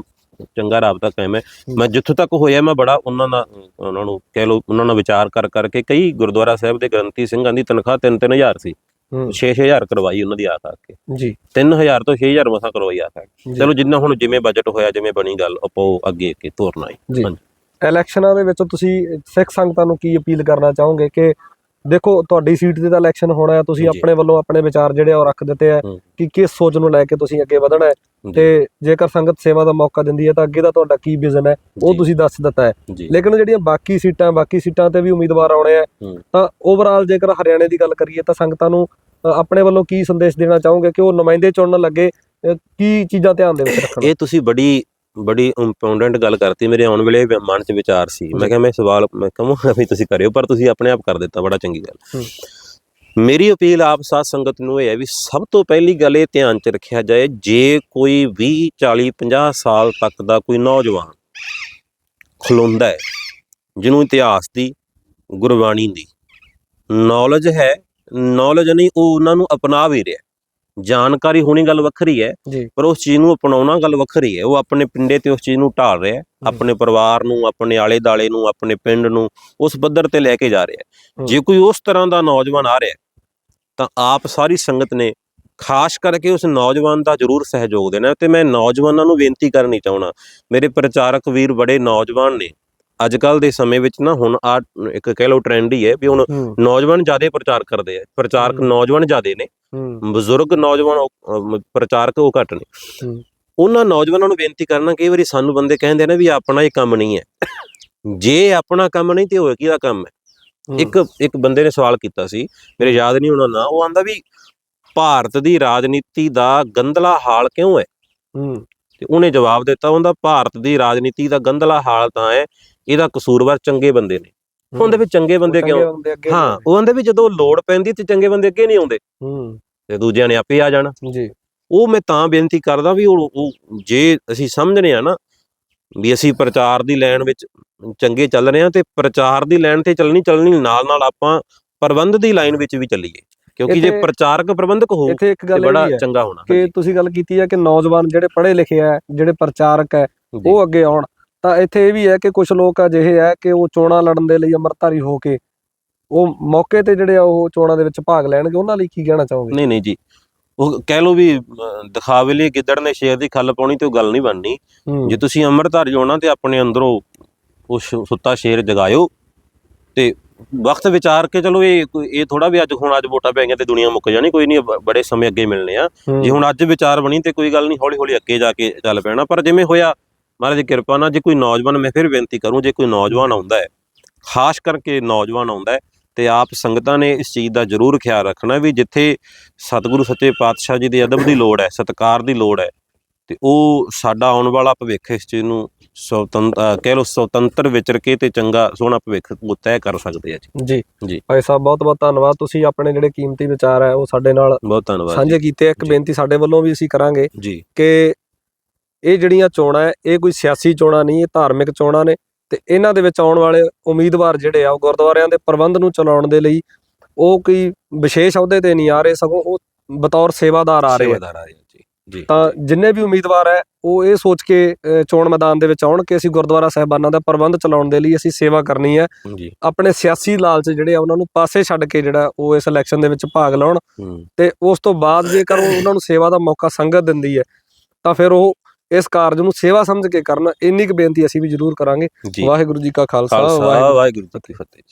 ਚੰਗਾ ਰਾਬਤਾ ਕਾਇਮ ਹੈ। ਮੈਂ ਜਿੱਥੋਂ ਤੱਕ ਹੋਇਆ ਮੈਂ ਬੜਾ ਉਹਨਾਂ ਨਾਲ ਉਹਨਾਂ ਨੂੰ ਕਹਿ ਲਓ ਉਹਨਾਂ ਨਾਲ ਵਿਚਾਰ ਕਰ ਕਰਕੇ ਕਈ ਗੁਰਦੁਆਰਾ ਸਾਹਿਬ ਦੇ ਗ੍ਰੰਥੀ ਸਿੰਘਾਂ ਦੀ ਤਨਖਾਹ 3-3000 ਸੀ। 6-6000 ਕਰਵਾਈ ਉਹਨਾਂ ਦੀ ਆ ਖਾ ਕੇ। ਜੀ। 3000 ਤੋਂ 6000 ਮਸਾਂ ਕਰਵਾਈ ਆ ਕੇ। ਚਲੋ ਜਿੰਨਾ ਹੁਣ ਜਿਵੇਂ ਬਜਟ ਹੋਇਆ ਜਿਵੇਂ ਬਣੀ ਗੱਲ ਆਪਾਂ ਅੱਗੇ ਅੱਗੇ ਤੋਰਨਾ। ਹੈ। ਇਲੈਕਸ਼ਨਾਂ ਦੇ ਵਿੱਚ ਤੁਸੀਂ ਸਿੱਖ ਸੰਗਤਾਂ ਨੂੰ ਕੀ ਅਪੀਲ ਕਰਨਾ ਚਾਹੋਗੇ? ਕਿ ਦੇਖੋ ਤੁਹਾਡੀ ਸੀਟ ਤੇ ਤਾਂ ਇਲੈਕਸ਼ਨ ਹੋਣਾ ਹੈ ਤੁਸੀਂ। ਆਪਣੇ ਵੱਲੋਂ ਆਪਣੇ ਵਿਚਾਰ ਜਿਹੜੇ ਆ ਉਹ ਰੱਖ ਦਿੱਤੇ ਆ। ਕਿ ਕਿਸ ਸੋਚ ਨੂੰ ਲੈ ਕੇ ਤੁਸੀਂ ਅੱਗੇ ਵਧਣਾ ਹੈ? ਤੇ ਜੇਕਰ ਸੰਗਤ ਸੇਵਾ ਦਾ ਮੌਕਾ ਦਿੰਦੀ ਹੈ ਤਾਂ ਅੱਗੇ ਦਾ ਤੁਹਾਡਾ ਕੀ ਵਿਜ਼ਨ ਹੈ ਉਹ ਤੁਸੀਂ ਦੱਸ ਦਿੱਤਾ ਹੈ। ਲੇਕਿਨ ਜਿਹੜੀਆਂ ਬਾਕੀ ਸੀਟਾਂ ਬਾਕੀ ਸੀਟਾਂ ਤੇ ਵੀ ਉਮੀਦਵਾਰ ਆਉਣੇ ਆ। ਤਾਂ ਓਵਰਆਲ ਜੇਕਰ ਹਰਿਆਣੇ ਦੀ ਗੱਲ ਕਰੀਏ ਤਾਂ ਸੰਗਤਾਂ ਨੂੰ ਆਪਣੇ ਵੱਲੋਂ ਕੀ ਸੰਦੇਸ਼ ਦੇਣਾ ਚਾਹੋਗੇ ਕਿ ਉਹ ਨੁਮਾਇੰਦੇ ਚੁਣਨ ਲੱਗੇ ਕੀ ਚੀਜ਼ਾਂ ਧਿਆਨ ਦੇ ਵਿੱਚ ਰੱਖਣ? ਇਹ ਤੁਸੀਂ ਬੜੀ ਬੜੀ ਇੰਪੋਰਟੈਂਟ ਗੱਲ ਕਰਤੀ। ਮੇਰੇ ਆਉਣ ਵੇਲੇ ਮਨ 'ਚ ਵਿਚਾਰ ਸੀ। ਮੈਂ। ਕਿਹਾ ਮੈਂ ਸਵਾਲ ਮੈਂ ਕਹਾਂਗਾ ਵੀ ਤੁਸੀਂ ਕਰਿਓ ਪਰ ਤੁਸੀਂ ਆਪਣੇ ਆਪ ਕਰ ਦਿੱਤਾ। ਬੜਾ ਚੰਗੀ ਗੱਲ। ਮੇਰੀ ਅਪੀਲ ਆਪ ਸਾਧ ਸੰਗਤ ਨੂੰ ਇਹ ਹੈ ਵੀ ਸਭ ਤੋਂ ਪਹਿਲੀ ਗੱਲ ਇਹ ਧਿਆਨ 'ਚ ਰੱਖਿਆ ਜਾਏ ਜੇ ਕੋਈ 20 40 50 ਸਾਲ ਤੱਕ ਦਾ ਕੋਈ ਨੌਜਵਾਨ ਖਲੋਂਦਾ ਹੈ ਜਿਹਨੂੰ ਇਤਿਹਾਸ ਦੀ ਗੁਰਬਾਣੀ ਦੀ ਨੌਲੇਜ ਹੈ ਨੌਲੇਜ ਨਹੀਂ ਉਹ ਉਹਨਾਂ ਨੂੰ ਅਪਣਾ ਵੀ ਰਿਹਾ ਜਾਣਕਾਰੀ ਹੋਣੀ ਗੱਲ ਵੱਖਰੀ ਹੈ ਪਰ ਉਸ ਚੀਜ਼ ਨੂੰ ਅਪਣਾਉਣਾ ਗੱਲ ਵੱਖਰੀ ਹੈ। ਉਹ ਆਪਣੇ ਪਿੰਡੇ ਤੇ ਉਸ ਚੀਜ਼ ਨੂੰ ਢਾਲ ਰਿਹਾ ਆਪਣੇ ਪਰਿਵਾਰ ਨੂੰ ਆਪਣੇ ਆਲੇ ਦਾਲੇ ਨੂੰ ਆਪਣੇ ਪਿੰਡ ਨੂੰ ਉਸ ਪੱਧਰ ਤੇ ਲੈ ਕੇ ਜਾ ਰਿਹਾ। ਜੇ ਕੋਈ ਉਸ ਤਰ੍ਹਾਂ ਦਾ ਨੌਜਵਾਨ ਆ ਰਿਹਾ ਤਾਂ ਆਪ ਸਾਰੀ ਸੰਗਤ ਨੇ ਖਾਸ ਕਰਕੇ ਉਸ ਨੌਜਵਾਨ ਦਾ ਜ਼ਰੂਰ ਸਹਿਯੋਗ ਦੇਣਾ ਤੇ ਮੈਂ ਨੌਜਵਾਨਾਂ ਨੂੰ ਬੇਨਤੀ ਕਰਨੀ ਚਾਹਣਾ ਮੇਰੇ ਪ੍ਰਚਾਰਕ ਵੀਰ ਬੜੇ ਨੌਜਵਾਨ ਨੇ। ਅੱਜ ਕੱਲ ਦੇ ਸਮੇਂ ਵਿੱਚ ਨਾ ਹੁਣ ਆ ਇੱਕ ਕਹਿ ਲਓ ਟ੍ਰੈਂਡ ਹੀ ਹੈ ਵੀ ਹੁਣ ਨੌਜਵਾਨ ਜ਼ਿਆਦਾ ਪ੍ਰਚਾਰ ਕਰਦੇ ਆ। ਪ੍ਰਚਾਰਕ। ਨੌਜਵਾਨ ਜ਼ਿਆਦੇ ਨੇ। ਬਜ਼ੁਰਗ ਨੌਜਵਾਨ ਪ੍ਰਚਾਰਕ ਉਹ ਘੱਟ ਨੇ। ਉਹਨਾਂ ਨੌਜਵਾਨਾਂ ਨੂੰ ਬੇਨਤੀ ਕਰਨਾ ਕਈ ਵਾਰੀ ਸਾਨੂੰ ਬੰਦੇ ਕਹਿੰਦੇ ਨੇ ਵੀ ਆਪਣਾ ਹੀ ਕੰਮ ਨਹੀਂ ਹੈ। ਜੇ ਆਪਣਾ ਕੰਮ ਨਹੀਂ ਤੇ ਹੋਰ ਕਿਹਦਾ ਕੰਮ ਹੂੰ, ਇੱਕ ਇੱਕ ਬੰਦੇ ਨੇ ਸਵਾਲ ਕੀਤਾ ਸੀ ਮੇਰੇ ਯਾਦ ਨਹੀਂ ਉਹਨਾਂ ਨਾ ਉਹ ਆਂਦਾ ਵੀ ਭਾਰਤ ਦੀ ਰਾਜਨੀਤੀ ਦਾ ਗੰਦਲਾ ਹਾਲ ਕਿਉਂ ਹੈ? ਹੂੰ। ਤੇ ਉਹਨੇ ਜਵਾਬ ਦਿੱਤਾ ਉਹਦਾ ਭਾਰਤ ਦੀ ਰਾਜਨੀਤੀ ਦਾ ਗੰਦਲਾ ਹਾਲ ਤਾਂ ਹੈ ਇਹਦਾ ਕਸੂਰਵਾਰ ਚੰਗੇ ਬੰਦੇ ਨੇ। ਉਹਦੇ ਵਿੱਚ ਚੰਗੇ ਬੰਦੇ ਕਿਉਂ? ਹਾਂ ਉਹ ਆਂਦੇ ਵੀ ਜਦੋਂ ਲੋੜ ਪੈਂਦੀ ਤੇ ਚੰਗੇ ਬੰਦੇ ਅੱਗੇ ਨਹੀਂ ਆਉਂਦੇ। ਹੂੰ। ਤੇ ਦੂਜਿਆਂ ਨੇ ਆਪੇ ਆ ਜਾਣਾ। ਜੀ। ਉਹ ਮੈਂ ਤਾਂ ਬੇਨਤੀ ਕਰਦਾ ਵੀ ਉਹ ਉਹ ਜੇ ਅਸੀਂ ਸਮਝਨੇ ਆ ਨਾ ਵੀ ਅਸੀਂ ਪ੍ਰਚਾਰ ਦੀ ਲਾਈਨ ਵਿੱਚ ਚੰਗੇ ਚੱਲ ਰਹੇ ਹਾਂ ਤੇ ਪ੍ਰਚਾਰ ਦੀ ਲਾਈਨ ਤੇ ਚੱਲਣੀ ਚੱਲਣੀ ਨਾਲ ਨਾਲ ਆਪਾਂ ਪ੍ਰਬੰਧ ਦੀ ਲਾਈਨ ਵਿੱਚ ਵੀ ਚੱਲੀਏ। ਕਿਉਂਕਿ ਜੇ ਪ੍ਰਚਾਰਕ ਪ੍ਰਬੰਧਕ ਹੋ ਇੱਥੇ ਇੱਕ ਗੱਲ ਬੜਾ ਚੰਗਾ ਹੋਣਾ। ਕਿ ਤੁਸੀਂ ਗੱਲ ਕੀਤੀ ਹੈ ਕਿ ਨੌਜਵਾਨ ਜਿਹੜੇ ਪੜ੍ਹੇ ਲਿਖੇ ਆ ਜਿਹੜੇ ਪ੍ਰਚਾਰਕ ਹੈ। ਉਹ ਅੱਗੇ ਆਉਣ। ਤਾਂ ਇੱਥੇ ਇਹ ਵੀ ਹੈ ਕਿ ਕੁਝ ਲੋਕ ਅਜਿਹੇ ਹੈ ਕਿ ਉਹ ਚੋਣਾਂ ਲੜਨ ਦੇ ਲਈ ਅੰਮ੍ਰਿਤਧਾਰੀ ਹੋ ਕੇ ਉਹ ਮੌਕੇ ਤੇ ਜਿਹੜੇ ਆ ਉਹ ਚੋਣਾਂ ਦੇ ਵਿੱਚ ਭਾਗ ਲੈਣਗੇ। ਉਹਨਾਂ ਲਈ ਕੀ ਕਹਿਣਾ ਚਾਹੋਗੇ? ਨਹੀਂ ਨਹੀਂ ਜੀ। ਉਹ ਕਹਿ ਲਓ ਵੀ ਦਿਖਾਵੇ ਲਈ ਗਿੱਦੜ ਨੇ ਸ਼ੇਰ ਦੀ ਖੱਲ ਪਾਉਣੀ ਤੇ ਉਹ ਗੱਲ ਨਹੀਂ ਬਣਨੀ। ਜੇ ਤੁਸੀਂ ਅੰਮ੍ਰਿਤਧਾਰੀ ਹੋਣਾ ਤੇ ਆਪਣੇ ਅੰਦਰੋਂ ਉਸ ਸੁੱਤਾ ਸ਼ੇਰ ਜਗਾਇਓ। ਤੇ ਵਕਤ ਵਿਚਾਰ ਕੇ ਚਲੋ ਇਹ ਇਹ ਥੋੜਾ ਵੀ ਅੱਜ ਹੁਣ ਅੱਜ ਵੋਟਾਂ ਪੈ ਗਈਆਂ ਤੇ ਦੁਨੀਆ ਮੁੱਕ ਜਾਣੀ ਕੋਈ ਨਹੀਂ ਬੜੇ ਸਮੇਂ ਅੱਗੇ ਮਿਲਣੇ ਆ। ਜੇ ਹੁਣ ਅੱਜ ਵਿਚਾਰ ਬਣੀ ਤੇ ਕੋਈ ਗੱਲ ਨਹੀਂ ਹੌਲੀ ਹੌਲੀ ਅੱਗੇ ਜਾ ਕੇ ਚੱਲ ਪੈਣਾ। ਪਰ ਜਿਵੇਂ ਹੋਇਆ ਮਹਾਰਾਜ ਦੀ ਕਿਰਪਾ ਨਾਲ ਜੇ ਕੋਈ ਨੌਜਵਾਨ ਮੈਂ ਫਿਰ ਬੇਨਤੀ ਕਰੂੰ ਜੇ ਕੋਈ ਨੌਜਵਾਨ ਆਉਂਦਾ ਹੈ ਖਾਸ ਕਰਕੇ ਨੌਜਵਾਨ ਆਉਂਦਾ ਹੈ ਤੇ ਆਪ ਸੰਗਤਾਂ ਨੇ ਇਸ ਚੀਜ਼ ਦਾ ਜ਼ਰੂਰ ਖਿਆਲ ਰੱਖਣਾ ਵੀ ਜਿੱਥੇ ਸਤਿਗੁਰੂ ਸੱਚੇ ਪਾਤਸ਼ਾਹ ਜੀ ਦੇ ਅਦਬ ਦੀ ਲੋੜ ਹੈ ਸਤਿਕਾਰ ਦੀ ਲੋੜ ਹੈ ਤੇ ਉਹ ਸਾਡਾ ਆਉਣ ਵਾਲਾ ਭਵਿੱਖ ਇਸ ਚੀਜ਼ ਨੂੰ ਸੁਤੰਤਰ ਕਹਿ ਲਓ ਸੁਤੰਤਰ ਵਿਚਰ ਕੇ ਤੇ ਚੰਗਾ ਸੋਹਣਾ ਭਵਿੱਖ ਤੈਅ ਕਰ ਸਕਦੇ ਆ ਜੀ। ਜੀ। ਜੀ। ਭਾਈ ਸਾਹਿਬ ਬਹੁਤ ਬਹੁਤ ਧੰਨਵਾਦ। ਤੁਸੀਂ ਆਪਣੇ ਜਿਹੜੇ ਕੀਮਤੀ ਵਿਚਾਰ ਹੈ ਉਹ ਸਾਡੇ ਨਾਲ ਬਹੁਤ ਧੰਨਵਾਦ ਸਾਂਝੇ ਕੀਤੇ। ਇੱਕ। ਬੇਨਤੀ ਸਾਡੇ ਵੱਲੋਂ ਵੀ ਅਸੀਂ ਕਰਾਂਗੇ ਜੀ। ਕਿ ਇਹ ਜਿਹੜੀਆਂ ਚੋਣਾਂ ਹੈ ਇਹ ਕੋਈ ਸਿਆਸੀ ਚੋਣਾਂ ਨਹੀਂ ਇਹ ਧਾਰਮਿਕ ਚੋਣਾਂ ਨੇ ਤੇ ਇਹਨਾਂ ਦੇ ਵਿੱਚ ਆਉਣ ਵਾਲੇ ਉਮੀਦਵਾਰ ਜਿਹੜੇ ਆ ਉਹ ਗੁਰਦੁਆਰਿਆਂ ਦੇ ਪ੍ਰਬੰਧ ਨੂੰ ਚਲਾਉਣ ਦੇ ਲਈ ਉਹ ਕੋਈ ਵਿਸ਼ੇਸ਼ ਅਹੁਦੇ ਤੇ ਨਹੀਂ ਆ ਰਹੇ ਸਗੋਂ ਉਹ ਬਤੌਰ ਸੇਵਾਦਾਰ ਆ ਰਹੇ ਆ। ਤਾਂ ਜਿੰਨੇ ਵੀ ਉਮੀਦਵਾਰ ਹੈ ਉਹ ਇਹ ਸੋਚ ਕੇ ਚੋਣ ਮੈਦਾਨ ਦੇ ਵਿੱਚ ਆਉਣ ਕਿ ਅਸੀਂ ਗੁਰਦੁਆਰਾ ਸਾਹਿਬਾਨਾਂ ਦਾ ਪ੍ਰਬੰਧ ਚਲਾਉਣ ਦੇ ਲਈ ਅਸੀਂ ਸੇਵਾ ਕਰਨੀ ਹੈ। ਆਪਣੇ ਸਿਆਸੀ ਲਾਲਚ ਜਿਹੜੇ ਆ ਉਹਨਾਂ ਨੂੰ ਪਾਸੇ ਛੱਡ ਕੇ ਜਿਹੜਾ ਉਹ ਇਸ ਇਲੈਕਸ਼ਨ ਦੇ ਵਿੱਚ ਭਾਗ ਲਾਉਣ ਤੇ ਉਸ ਤੋਂ ਬਾਅਦ ਜੇਕਰ ਉਹ ਉਹਨਾਂ ਨੂੰ ਸੇਵਾ ਦਾ ਮੌਕਾ ਸੰਗਤ ਦਿੰਦੀ ਹੈ ਤਾਂ ਫਿਰ ਉਹ ਇਸ ਕਾਰਜ ਨੂੰ ਸੇਵਾ ਸਮਝ ਕੇ ਕਰਨ ਇੰਨੀ ਕੁ ਬੇਨਤੀ ਅਸੀਂ ਵੀ ਜ਼ਰੂਰ ਕਰਾਂਗੇ। ਵਾਹਿਗੁਰੂ ਜੀ ਕਾ ਖਾਲਸਾ ਵਾਹਿਗੁਰੂ ਜੀ ਕੀ ਫਤਿਹ।